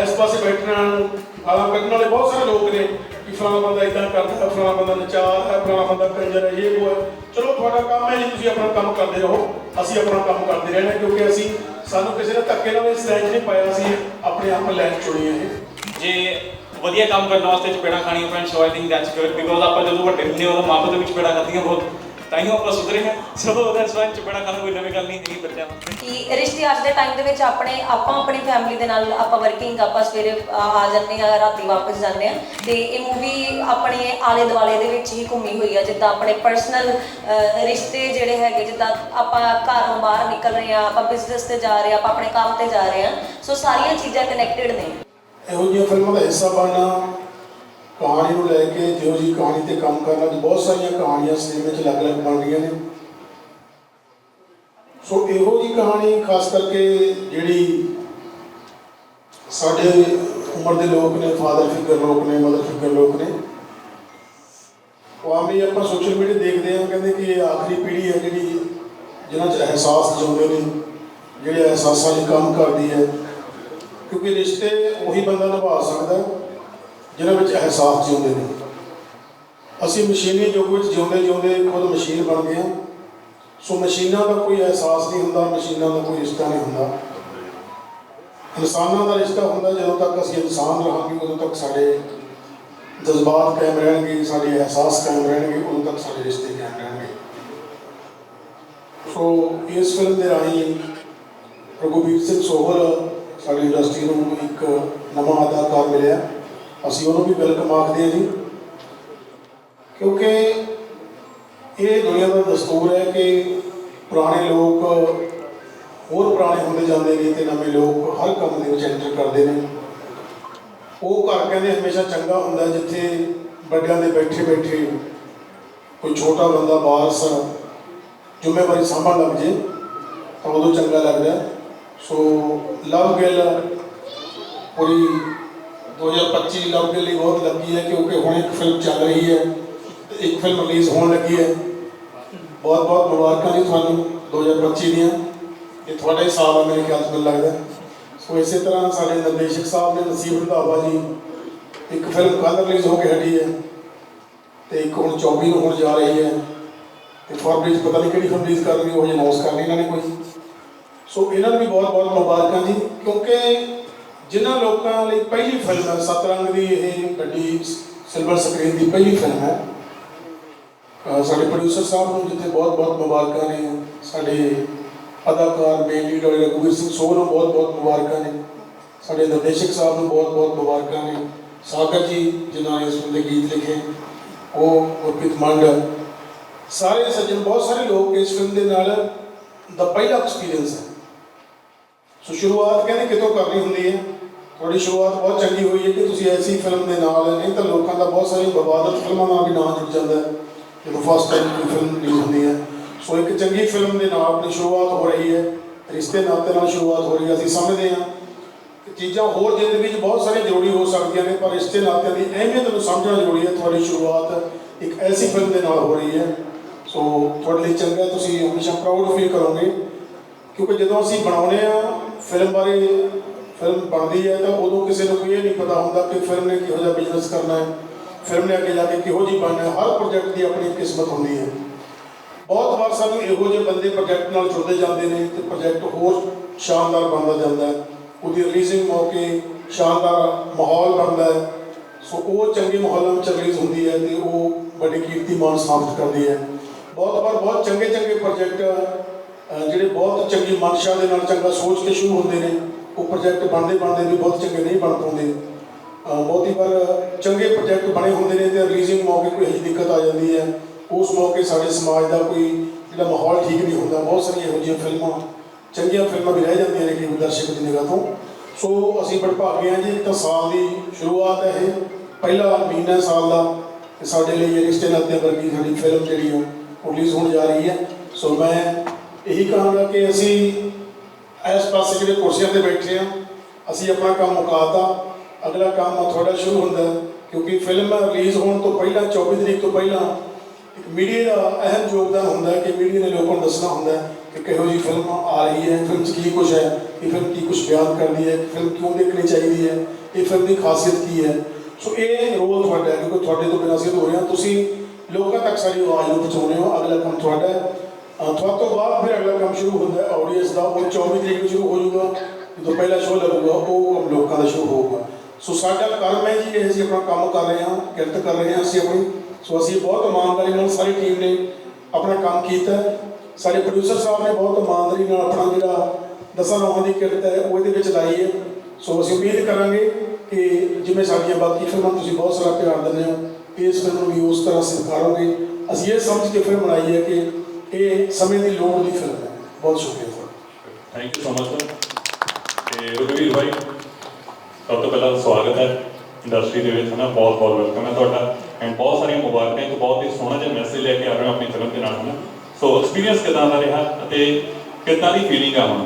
ਇਸ ਪਾਸੇ ਬੈਠਣ ਨੂੰ ਗਾਲਾਂ ਕੱਢਣ ਵਾਲੇ ਬਹੁਤ ਸਾਰੇ ਲੋਕ ਨੇ ਕਿ ਫਲਾਣਾ ਬੰਦਾ ਇਦਾਂ ਕਰਦਾ ਹੈ, ਫਲਾਣਾ ਬੰਦਾ ਨਚਾਰ ਹੈ ਫਲਾਣਾ ਬੰਦਾ ਕੰਜਰ ਹੈ ਇਹ ਉਹ ਹੈ। ਚਲੋ ਤੁਹਾਡਾ ਕੰਮ ਹੈ ਜੀ ਤੁਸੀਂ ਆਪਣਾ ਕੰਮ ਕਰਦੇ ਰਹੋ। ਅਸੀਂ ਆਪਣਾ ਕੰਮ ਕਰਦੇ ਰਹਿਣਾ ਕਿਉਂਕਿ ਅਸੀਂ ਸਾਨੂੰ ਕਿਸੇ ਨੇ ਧੱਕੇ ਨਾਲ ਇਸ ਲਾਈਨ 'ਚ ਪਾਇਆ ਸੀ ਆਪਣੇ ਆਪ ਲਾਈਨ ਚੁਣੀ ਹੈ ਇਹ। ਜੇ ਵਧੀਆ ਕੰਮ ਕਰਨ ਵਾਸਤੇ ਚਪੇੜਾ ਖਾਣੀਆਂ ਪੈਣ so I think that's good because ਆਪਾਂ ਜਦੋਂ ਵੱਡੇ ਹੁੰਦੇ ਹਾਂ ਉਦੋਂ ਮਾਪੇ ਦੇ ਵਿੱਚ ਚਪੇੜਾ ਖਾਧੀਆਂ ਬਹੁਤ। ਤਾਂ ਹੀ ਆਪਾਂ ਸੁਧਰੇ ਹਾਂ ਸੋ ਦੈਟਸ ਵਾਈ ਚਪੇੜਾ ਖਾਣਾ ਕੋਈ ਨਵੀਂ ਗੱਲ ਨਹੀਂ ਹੈਗੀ ਬੱਚਿਆਂ ਵਾਸਤੇ। ਕਿ ਰਿਸ਼ਤੇ ਅੱਜ ਦੇ ਟਾਈਮ ਦੇ ਵਿੱਚ ਆਪਣੇ ਆਪਾਂ ਆਪਣੀ ਫੈਮਿਲੀ ਦੇ ਨਾਲ ਆਪਾਂ ਵਰਕਿੰਗ ਆਪਾਂ ਸਵੇਰੇ ਆ ਆ ਜਾਂਦੇ ਆ ਰਾਤੀ ਵਾਪਸ ਜਾਂਦੇ ਆ ਤੇ ਇਹ ਮੂਵੀ ਆਪਣੇ ਆਲੇ ਦੁਆਲੇ ਦੇ ਵਿੱਚ ਹੀ ਘੁੰਮੀ ਹੋਈ ਆ ਜਿੱਦਾਂ ਆਪਣੇ ਪਰਸਨਲ ਰਿਸ਼ਤੇ ਜਿਹੜੇ ਹੈਗੇ ਜਿੱਦਾਂ ਆਪਾਂ ਘਰੋਂ ਬਾਹਰ ਨਿਕਲ ਰਹੇ ਆ ਆਪਾਂ ਬਿਜ਼ਨਸ ਤੇ ਜਾ ਰਹੇ ਆ ਆਪਾਂ ਆਪਣੇ ਕੰਮ ਤੇ ਜਾ ਰਹੇ ਆ ਸੋ ਸਾਰੀਆਂ ਚੀਜ਼ਾਂ ਕਨੈਕਟਡ ਨੇ। ਇਹੋ ਜਿਹੀਆਂ ਫਿਲਮਾਂ ਦਾ ਹਿੱਸਾ ਬਣਨਾ ਕਹਾਣੀ ਨੂੰ ਲੈ ਕੇ ਜਿਹੋ ਜੀ ਕਹਾਣੀ ਤੇ ਕੰਮ ਕਰਨਾ ਅੱਜ ਬਹੁਤ ਸਾਰੀਆਂ ਕਹਾਣੀਆਂ ਸਿਨੇਮੇ 'ਚ ਅਲੱਗ-ਅਲੱਗ ਬਣ ਰਹੀਆਂ ਨੇ। ਸੋ ਇਹੋ ਜੀ ਕਹਾਣੀ ਖਾਸ ਕਰਕੇ ਜਿਹੜੀ ਸਾਡੇ ਉਮਰ ਦੇ ਲੋਕ ਨੇ ਫਾਦਰ ਫਿਗਰ ਲੋਕ ਨੇ ਮਦਰ ਫਿਗਰ ਲੋਕ ਨੇ, ਉਹ ਆਮ ਆਪਾਂ ਸੋਸ਼ਲ ਮੀਡੀਆ ਦੇਖਦੇ ਹਾਂ, ਕਹਿੰਦੇ ਕਿ ਇਹ ਆਖਰੀ ਪੀੜ੍ਹੀ ਹੈ ਜਿਹੜੀ ਜਿਨ੍ਹਾਂ 'ਚ ਅਹਿਸਾਸ ਜਿਉਂਦੇ ਨੇ, ਜਿਹੜੇ ਅਹਿਸਾਸਾਂ 'ਚ ਕੰਮ ਕਰਦੀ ਹੈ, ਕਿਉਂਕਿ ਰਿਸ਼ਤੇ ਉਹੀ ਬੰਦਾ ਨਿਭਾ ਸਕਦਾ ਹੈ। ਜਿਨ੍ਹਾਂ ਵਿੱਚ ਅਹਿਸਾਸ ਜਿਉਂਦੇ ਨੇ। ਅਸੀਂ ਮਸ਼ੀਨੀ ਯੁੱਗ ਵਿੱਚ ਜਿਉਂਦੇ ਜਿਉਂਦੇ ਖੁਦ ਮਸ਼ੀਨ ਬਣ ਗਏ ਹਾਂ। ਸੋ ਮਸ਼ੀਨਾਂ ਦਾ ਕੋਈ ਅਹਿਸਾਸ ਨਹੀਂ ਹੁੰਦਾ, ਮਸ਼ੀਨਾਂ ਦਾ ਕੋਈ ਰਿਸ਼ਤਾ ਨਹੀਂ ਹੁੰਦਾ। ਇਨਸਾਨਾਂ ਦਾ ਰਿਸ਼ਤਾ ਹੁੰਦਾ ਜਦੋਂ ਤੱਕ ਅਸੀਂ ਇਨਸਾਨ ਰਹਾਂਗੇ, ਉਦੋਂ ਤੱਕ ਸਾਡੇ ਜਜ਼ਬਾਤ ਕਾਇਮ ਰਹਿਣਗੇ, ਸਾਡੇ ਅਹਿਸਾਸ ਕਾਇਮ ਰਹਿਣਗੇ, ਉਦੋਂ ਤੱਕ ਸਾਡੇ ਰਿਸ਼ਤੇ ਕਾਇਮ ਰਹਿਣਗੇ। ਸੋ ਇਸ ਫਿਲਮ ਦੇ ਰਾਹੀਂ ਰਘੁਵੀਰ ਸਿੰਘ ਸੋਹਲ ਸਾਡੀ ਇੰਡਸਟਰੀ ਨੂੰ ਇੱਕ ਨਵਾਂ ਅਦਾਕਾਰ ਮਿਲਿਆ। ਅਸੀਂ ਉਹਨੂੰ ਵੀ ਵੈਲਕਮ ਆਖਦੇ ਹਾਂ ਜੀ। ਕਿਉਂਕਿ ਇਹ ਦੁਨੀਆ ਦਾ ਦਸਤੂਰ ਹੈ ਕਿ ਪੁਰਾਣੇ ਲੋਕ ਹੋਰ ਪੁਰਾਣੇ ਹੁੰਦੇ ਜਾਂਦੇ ਨੇ ਤੇ ਨਵੇਂ ਲੋਕ ਹਰ ਕੰਮ ਦੇ ਵਿੱਚ ਐਂਟਰ ਕਰਦੇ ਨੇ। ਉਹ ਘਰ ਕਹਿੰਦੇ ਹਮੇਸ਼ਾ ਚੰਗਾ ਹੁੰਦਾ ਜਿੱਥੇ ਵੱਡਿਆਂ ਦੇ ਬੈਠੇ ਬੈਠੇ ਕੋਈ ਛੋਟਾ ਬੰਦਾ ਵਾਰਸ ਜ਼ਿੰਮੇਵਾਰੀ ਸੰਭਾਲ ਲੱਗ ਜੇ, ਤਾਂ ਉਦੋਂ ਚੰਗਾ ਲੱਗਦਾ। ਸੋ ਲਵ ਗਿੱਲ, ਪੂਰੀ 2025 ਲਵ ਦੇ ਲਈ ਬਹੁਤ ਲੱਗੀ ਹੈ, ਕਿਉਂਕਿ ਹੁਣ ਇੱਕ ਫਿਲਮ ਚੱਲ ਰਹੀ ਹੈ ਤੇ ਇੱਕ ਫਿਲਮ ਰਿਲੀਜ਼ ਹੋਣ ਲੱਗੀ ਹੈ। ਬਹੁਤ ਬਹੁਤ ਮੁਬਾਰਕਾਂ ਜੀ ਤੁਹਾਨੂੰ 2025 ਦੀਆਂ। ਇਹ ਤੁਹਾਡਾ ਹੀ ਸਾਲ ਹੈ ਮੇਰੇ ਖਿਆਲ 'ਚ ਮੈਨੂੰ ਲੱਗਦਾ। ਸੋ ਇਸੇ ਤਰ੍ਹਾਂ ਸਾਡੇ ਨਿਰਦੇਸ਼ਕ ਸਾਹਿਬ ਨੇ ਨਸੀਬ ਰੰਧਾਵਾ ਜੀ ਇੱਕ ਫਿਲਮ ਕੱਲ੍ਹ ਰਿਲੀਜ਼ ਹੋ ਕੇ ਹਟੀ ਹੈ ਤੇ ਇੱਕ ਹੁਣ 24 ਨੂੰ ਹੋਣ ਜਾ ਰਹੀ ਹੈ। ਤੇ ਫਰਵਰੀ 'ਚ ਪਤਾ ਨਹੀਂ ਕਿਹੜੀ ਫਿਲਮ ਰਿਲੀਜ਼ ਕਰਨੀ, ਉਹ ਜੇ ਅਨਾਉਂਸ ਕਰਨੀ ਇਹਨਾਂ ਨੇ ਕੋਈ। ਸੋ ਇਹਨਾਂ ਨੂੰ ਵੀ ਬਹੁਤ ਬਹੁਤ ਮੁਬਾਰਕਾਂ ਜੀ, ਕਿਉਂਕਿ ਜਿਨ੍ਹਾਂ ਲੋਕਾਂ ਲਈ ਪਹਿਲੀ ਫਿਲਮ ਹੈ ਸਤਰੰਗ ਦੀ ਇਹ ਵੱਡੀ ਸਿਲਵਰ ਸਕਰੀਨ ਦੀ ਪਹਿਲੀ ਫਿਲਮ ਹੈ। ਸਾਡੇ ਪ੍ਰੋਡਿਊਸਰ ਸਾਹਿਬ ਨੂੰ ਜਿੱਥੇ ਬਹੁਤ ਬਹੁਤ ਮੁਬਾਰਕਾਂ ਨੇ, ਸਾਡੇ ਅਦਾਕਾਰ ਮੇਨ ਲੀਡ ਵਾਲੇ ਰਘੁਵੀਰ ਸਿੰਘ ਸੋਹ ਨੂੰ ਬਹੁਤ ਬਹੁਤ ਮੁਬਾਰਕਾਂ ਨੇ, ਸਾਡੇ ਨਿਰਦੇਸ਼ਕ ਸਾਹਿਬ ਨੂੰ ਬਹੁਤ ਬਹੁਤ ਮੁਬਾਰਕਾਂ ਨੇ। ਸਾਗਰ ਜੀ, ਜਿਨ੍ਹਾਂ ਨੇ ਇਸ ਫਿਲਮ ਦੇ ਗੀਤ ਲਿਖੇ, ਉਹ ਗੁਰਪ੍ਰੀਤ ਮੰਡ, ਸਾਰੇ ਸੱਜਣ, ਬਹੁਤ ਸਾਰੇ ਲੋਕ ਇਸ ਫਿਲਮ ਦੇ ਨਾਲ ਦਾ ਪਹਿਲਾ ਐਕਸਪੀਰੀਅੰਸ ਹੈ। ਸੋ ਸ਼ੁਰੂਆਤ ਕਹਿੰਦੇ ਕਿਤੋਂ ਕਰਨੀ ਹੁੰਦੀ ਹੈ? ਤੁਹਾਡੀ ਸ਼ੁਰੂਆਤ ਬਹੁਤ ਚੰਗੀ ਹੋਈ ਹੈ ਕਿ ਤੁਸੀਂ ਐਸੀ ਫਿਲਮ ਦੇ ਨਾਲ ਨਹੀਂ ਤਾਂ ਲੋਕਾਂ ਦਾ ਬਹੁਤ ਸਾਰੀ ਵਿਵਾਦਤ ਫਿਲਮਾਂ ਨਾਲ ਵੀ ਨਾਂ ਜੁੜ ਜਾਂਦਾ ਹੈ। ਜਦੋਂ ਫਸਟ ਟਾਈਮ ਕੋਈ ਫਿਲਮ ਰਿਲੀਜ਼ ਹੁੰਦੀ ਹੈ। ਸੋ ਇੱਕ ਚੰਗੀ ਫਿਲਮ ਦੇ ਨਾਲ ਆਪਣੀ ਸ਼ੁਰੂਆਤ ਹੋ ਰਹੀ ਹੈ। ਰਿਸ਼ਤੇ ਨਾਤੇ ਨਾਲ ਸ਼ੁਰੂਆਤ ਹੋ ਰਹੀ ਹੈ, ਅਸੀਂ ਸਮਝਦੇ ਹਾਂ। ਕਿ ਚੀਜ਼ਾਂ ਹੋਰ ਜ਼ਿੰਦਗੀ 'ਚ ਬਹੁਤ ਸਾਰੀਆਂ ਜੋੜੀ ਹੋ ਸਕਦੀਆਂ ਨੇ, ਪਰ ਰਿਸ਼ਤੇ ਨਾਤਿਆਂ ਦੀ ਅਹਿਮੀਅਤ ਨੂੰ ਸਮਝਣਾ ਜ਼ਰੂਰੀ ਹੈ। ਤੁਹਾਡੀ ਸ਼ੁਰੂਆਤ ਇੱਕ ਐਸੀ ਫਿਲਮ ਦੇ ਨਾਲ ਹੋ ਰਹੀ ਹੈ। ਸੋ ਤੁਹਾਡੇ ਲਈ ਚੰਗਾ ਤੁਸੀਂ ਹਮੇਸ਼ਾ ਪ੍ਰਾਊਡ ਫੀਲ ਕਰੋਗੇ। ਕਿਉਂਕਿ ਜਦੋਂ ਅਸੀਂ ਬਣਾਉਂਦੇ ਆ ਫਿਲਮ ਬਾਰੇ ਫਿਲਮ ਬਣਦੀ ਹੈ ਤਾਂ ਉਦੋਂ ਕਿਸੇ ਨੂੰ ਕੋਈ ਇਹ ਨਹੀਂ ਪਤਾ ਹੁੰਦਾ ਕਿ ਫਿਲਮ ਨੇ ਕਿਹੋ ਜਿਹਾ ਬਿਜ਼ਨਸ ਕਰਨਾ ਹੈ। ਫਿਲਮ ਨੇ ਅੱਗੇ ਜਾ ਕੇ ਕਿਹੋ ਜਿਹੀ ਬਣਨਾ ਹੈ। ਹਰ ਪ੍ਰੋਜੈਕਟ ਦੀ ਆਪਣੀ ਕਿਸਮਤ ਹੁੰਦੀ ਹੈ। ਬਹੁਤ ਵਾਰ ਸਾਨੂੰ ਇਹੋ ਜਿਹੇ ਬੰਦੇ ਪ੍ਰੋਜੈਕਟ ਨਾਲ ਜੁੜਦੇ ਜਾਂਦੇ ਨੇ ਤੇ ਪ੍ਰੋਜੈਕਟ ਹੋਰ ਸ਼ਾਨਦਾਰ ਬਣਦਾ ਜਾਂਦਾ ਹੈ। ਉਹਦੀ ਰਿਲੀਜ਼ਿੰਗ ਮੌਕੇ ਸ਼ਾਨਦਾਰ ਮਾਹੌਲ ਬਣਦਾ ਹੈ। ਸੋ ਉਹ ਚੰਗੇ ਮਾਹੌਲਾਂ ਵਿੱਚ ਰਿਲੀਜ਼ ਹੁੰਦੀ ਹੈ ਤੇ ਉਹ ਵੱਡੀ ਕੀਰਤੀਮਾਨ ਸਾਬਤ ਕਰਦੀ ਹੈ। ਬਹੁਤ ਵਾਰ ਬਹੁਤ ਚੰਗੇ ਚੰਗੇ ਪ੍ਰੋਜੈਕਟ ਜਿਹੜੇ ਬਹੁਤ ਚੰਗੀ ਮਨਸ਼ਾ ਦੇ ਨਾਲ ਚੰਗਾ ਸੋਚ ਕੇ ਸ਼ੁਰੂ ਹੁੰਦੇ ਨੇ। ਉਹ ਪ੍ਰੋਜੈਕਟ ਬਣਦੇ ਬਣਦੇ ਵੀ ਬਹੁਤ ਚੰਗੇ ਨਹੀਂ ਬਣ ਪਾਉਂਦੇ। ਬਹੁਤੀ ਵਾਰ ਚੰਗੇ ਪ੍ਰੋਜੈਕਟ ਬਣੇ ਹੁੰਦੇ ਨੇ ਤੇ ਰਿਲੀਜ਼ਿੰਗ ਮੌਕੇ ਕੋਈ ਇਹੋ ਜਿਹੀ ਦਿੱਕਤ ਆ ਜਾਂਦੀ ਹੈ। ਉਸ ਮੌਕੇ ਸਾਡੇ ਸਮਾਜ ਦਾ ਕੋਈ ਜਿਹੜਾ ਮਾਹੌਲ ਠੀਕ ਨਹੀਂ ਹੁੰਦਾ। ਬਹੁਤ ਸਾਰੀਆਂ ਇਹੋ ਜਿਹੀਆਂ ਫਿਲਮਾਂ, ਚੰਗੀਆਂ ਫਿਲਮਾਂ ਵੀ ਰਹਿ ਜਾਂਦੀਆਂ ਨੇ ਕਿ ਦਰਸ਼ਕ ਦੀ ਨਿਗਾਹ ਤੋਂ। ਸੋ ਅਸੀਂ ਬੜਭਾਗੇ ਹਾਂ ਜੀ, ਇੱਕ ਤਾਂ ਸਾਲ ਦੀ ਸ਼ੁਰੂਆਤ ਹੈ ਇਹ, ਪਹਿਲਾ ਮਹੀਨਾ ਸਾਲ ਦਾ। ਤੇ ਸਾਡੇ ਲਈ ਰਿਸ਼ਤੇ ਨਾਤੇ ਵਰਗੀ ਸਾਡੀ ਫਿਲਮ ਜਿਹੜੀ ਆ ਉਹ ਰਿਲੀਜ਼ ਹੋਣ ਜਾ ਰਹੀ ਹੈ। ਸੋ ਮੈਂ ਇਹੀ ਕਹਾਂਗਾ ਕਿ ਅਸੀਂ ਇਸ ਪਾਸੇ ਜਿਹੜੇ ਕੁਰਸੀਆਂ ਤੇ ਬੈਠੇ ਆ, ਅਸੀਂ ਆਪਣਾ ਕੰਮ ਮੁਕਾਤਾ। ਅਗਲਾ ਕੰਮ ਤੁਹਾਡਾ ਸ਼ੁਰੂ ਹੁੰਦਾ ਕਿਉਂਕਿ ਫਿਲਮ ਰਿਲੀਜ਼ ਹੋਣ ਤੋਂ ਪਹਿਲਾਂ 24 ਤਰੀਕ ਤੋਂ ਪਹਿਲਾਂ ਇੱਕ ਮੀਡੀਆ ਦਾ ਅਹਿਮ ਯੋਗਦਾਨ ਹੁੰਦਾ ਕਿ ਮੀਡੀਆ ਨੇ ਲੋਕਾਂ ਨੂੰ ਦੱਸਣਾ ਹੁੰਦਾ ਕਿ ਕਿਹੋ ਜਿਹੀ ਫਿਲਮ ਆ ਰਹੀ ਹੈ ਫਿਲਮ 'ਚ ਕੀ ਕੁਝ ਹੈ, ਇਹ ਫਿਲਮ ਕੀ ਕੁਝ ਬਿਆਨ ਕਰਦੀ ਹੈ ਫਿਲਮ ਕਿਉਂ ਦੇਖਣੀ ਚਾਹੀਦੀ ਹੈ, ਇਹ ਫਿਲਮ ਦੀ ਖਾਸੀਅਤ ਕੀ ਹੈ। ਸੋ ਇਹ ਰੋਲ ਤੁਹਾਡਾ ਕਿਉਂਕਿ ਤੁਹਾਡੇ ਤੋਂ ਬਿਨਾਂ ਅਸੀਂ ਹੋ ਰਹੇ ਹਾਂ। ਤੁਸੀਂ ਲੋਕਾਂ ਤੱਕ ਸਾਡੀ ਆਵਾਜ਼ ਨੂੰ ਪਹੁੰਚਾਉਂਦੇ ਹੋ, ਅਗਲਾ ਕੰਮ ਤੁਹਾਡਾ ਹੈ ਤੁਹਾਡੇ ਤੋਂ ਬਾਅਦ ਫਿਰ ਅਗਲਾ ਕੰਮ ਸ਼ੁਰੂ ਹੁੰਦਾ ਹੈ ਆਡੀਅנס ਦਾ, ਉਹ 24 ਤਰੀਕ ਨੂੰ ਸ਼ੁਰੂ ਹੋ ਜਾਊਗਾ, ਜਦੋਂ ਪਹਿਲਾ ਸ਼ੋਅ ਲੱਗੂਗਾ, ਉਹ ਕੰਮ ਲੋਕਾਂ ਦਾ ਸ਼ੁਰੂ ਹੋਊਗਾ। ਸੋ ਸਾਡਾ ਕਰਮ ਹੈ ਜੀ, ਇਹ ਅਸੀਂ ਆਪਣਾ ਕੰਮ ਕਰ ਰਹੇ ਹਾਂ, ਕਿਰਤ ਕਰ ਰਹੇ ਹਾਂ, ਅਸੀਂ ਆਪਣੀ ਸੋ ਅਸੀਂ ਬਹੁਤ ਇਮਾਨਦਾਰੀ ਨਾਲ ਸਾਰੀ ਟੀਮ ਨੇ ਆਪਣਾ ਕੰਮ ਕੀਤਾ ਹੈ। ਸਾਡੇ ਪ੍ਰੋਡਿਊਸਰ ਸਾਹਿਬ ਨੇ ਬਹੁਤ ਇਮਾਨਦਾਰੀ ਨਾਲ ਆਪਣਾ ਜਿਹੜਾ ਦਸਾਂ ਨੌਹਾਂ ਦੀ ਕਿਰਤ ਹੈ, ਉਹ ਇਹਦੇ ਵਿੱਚ ਲਾਈ ਹੈ। ਸੋ ਅਸੀਂ ਉਮੀਦ ਕਰਾਂਗੇ ਕਿ ਜਿਵੇਂ ਸਾਡੀਆਂ ਬਾਕੀ ਫਿਲਮਾਂ ਤੁਸੀਂ ਬਹੁਤ ਸਾਰਾ ਪਿਆਰ ਦਿੰਦੇ ਹੋ, ਇਸ ਫਿਲਮ ਨੂੰ ਵੀ ਉਸ ਤਰ੍ਹਾਂ ਸਤਿਕਾਰੋਗੇ ਅਸੀਂ ਇਹ ਸਮਝ ਕੇ ਫਿਲਮ ਬਣਾਈ ਹੈ ਕਿ ਇਹ ਸਮੇਂ ਦੀ ਲੋੜ ਦੀ ਫਿਲਮ ਹੈ। ਬਹੁਤ ਸ਼ੁਕਰੀਆ ਤੁਹਾਡਾ। Thank you so much sir ਤੇ ਰਘਵੀਰ ਭਾਈ ਸਭ ਤੋਂ ਪਹਿਲਾਂ ਸਵਾਗਤ ਹੈ ਇੰਡਸਟਰੀ ਦੇ ਵਿੱਚ ਨਾ ਬਹੁਤ ਬਹੁਤ ਵੈਲਕਮ ਹੈ ਤੁਹਾਡਾ। ਐਂਡ ਬਹੁਤ ਸਾਰੀਆਂ ਮੁਬਾਰਕਾਂ ਇੱਕ ਬਹੁਤ ਹੀ ਸੋਹਣਾ ਜਿਹਾ ਮੈਸੇਜ ਲੈ ਕੇ ਆ ਰਹੇ ਹੋ ਆਪਣੀ ਫਿਲਮ ਦੇ ਨਾਲ ਹਨਾ? ਸੋ ਐਕਸਪੀਰੀਅੰਸ ਕਿਦਾਂ ਦਾ ਰਿਹਾ ਅਤੇ ਕਿੱਦਾਂ ਦੀ ਫੀਲਿੰਗ ਆ ਹੁਣ?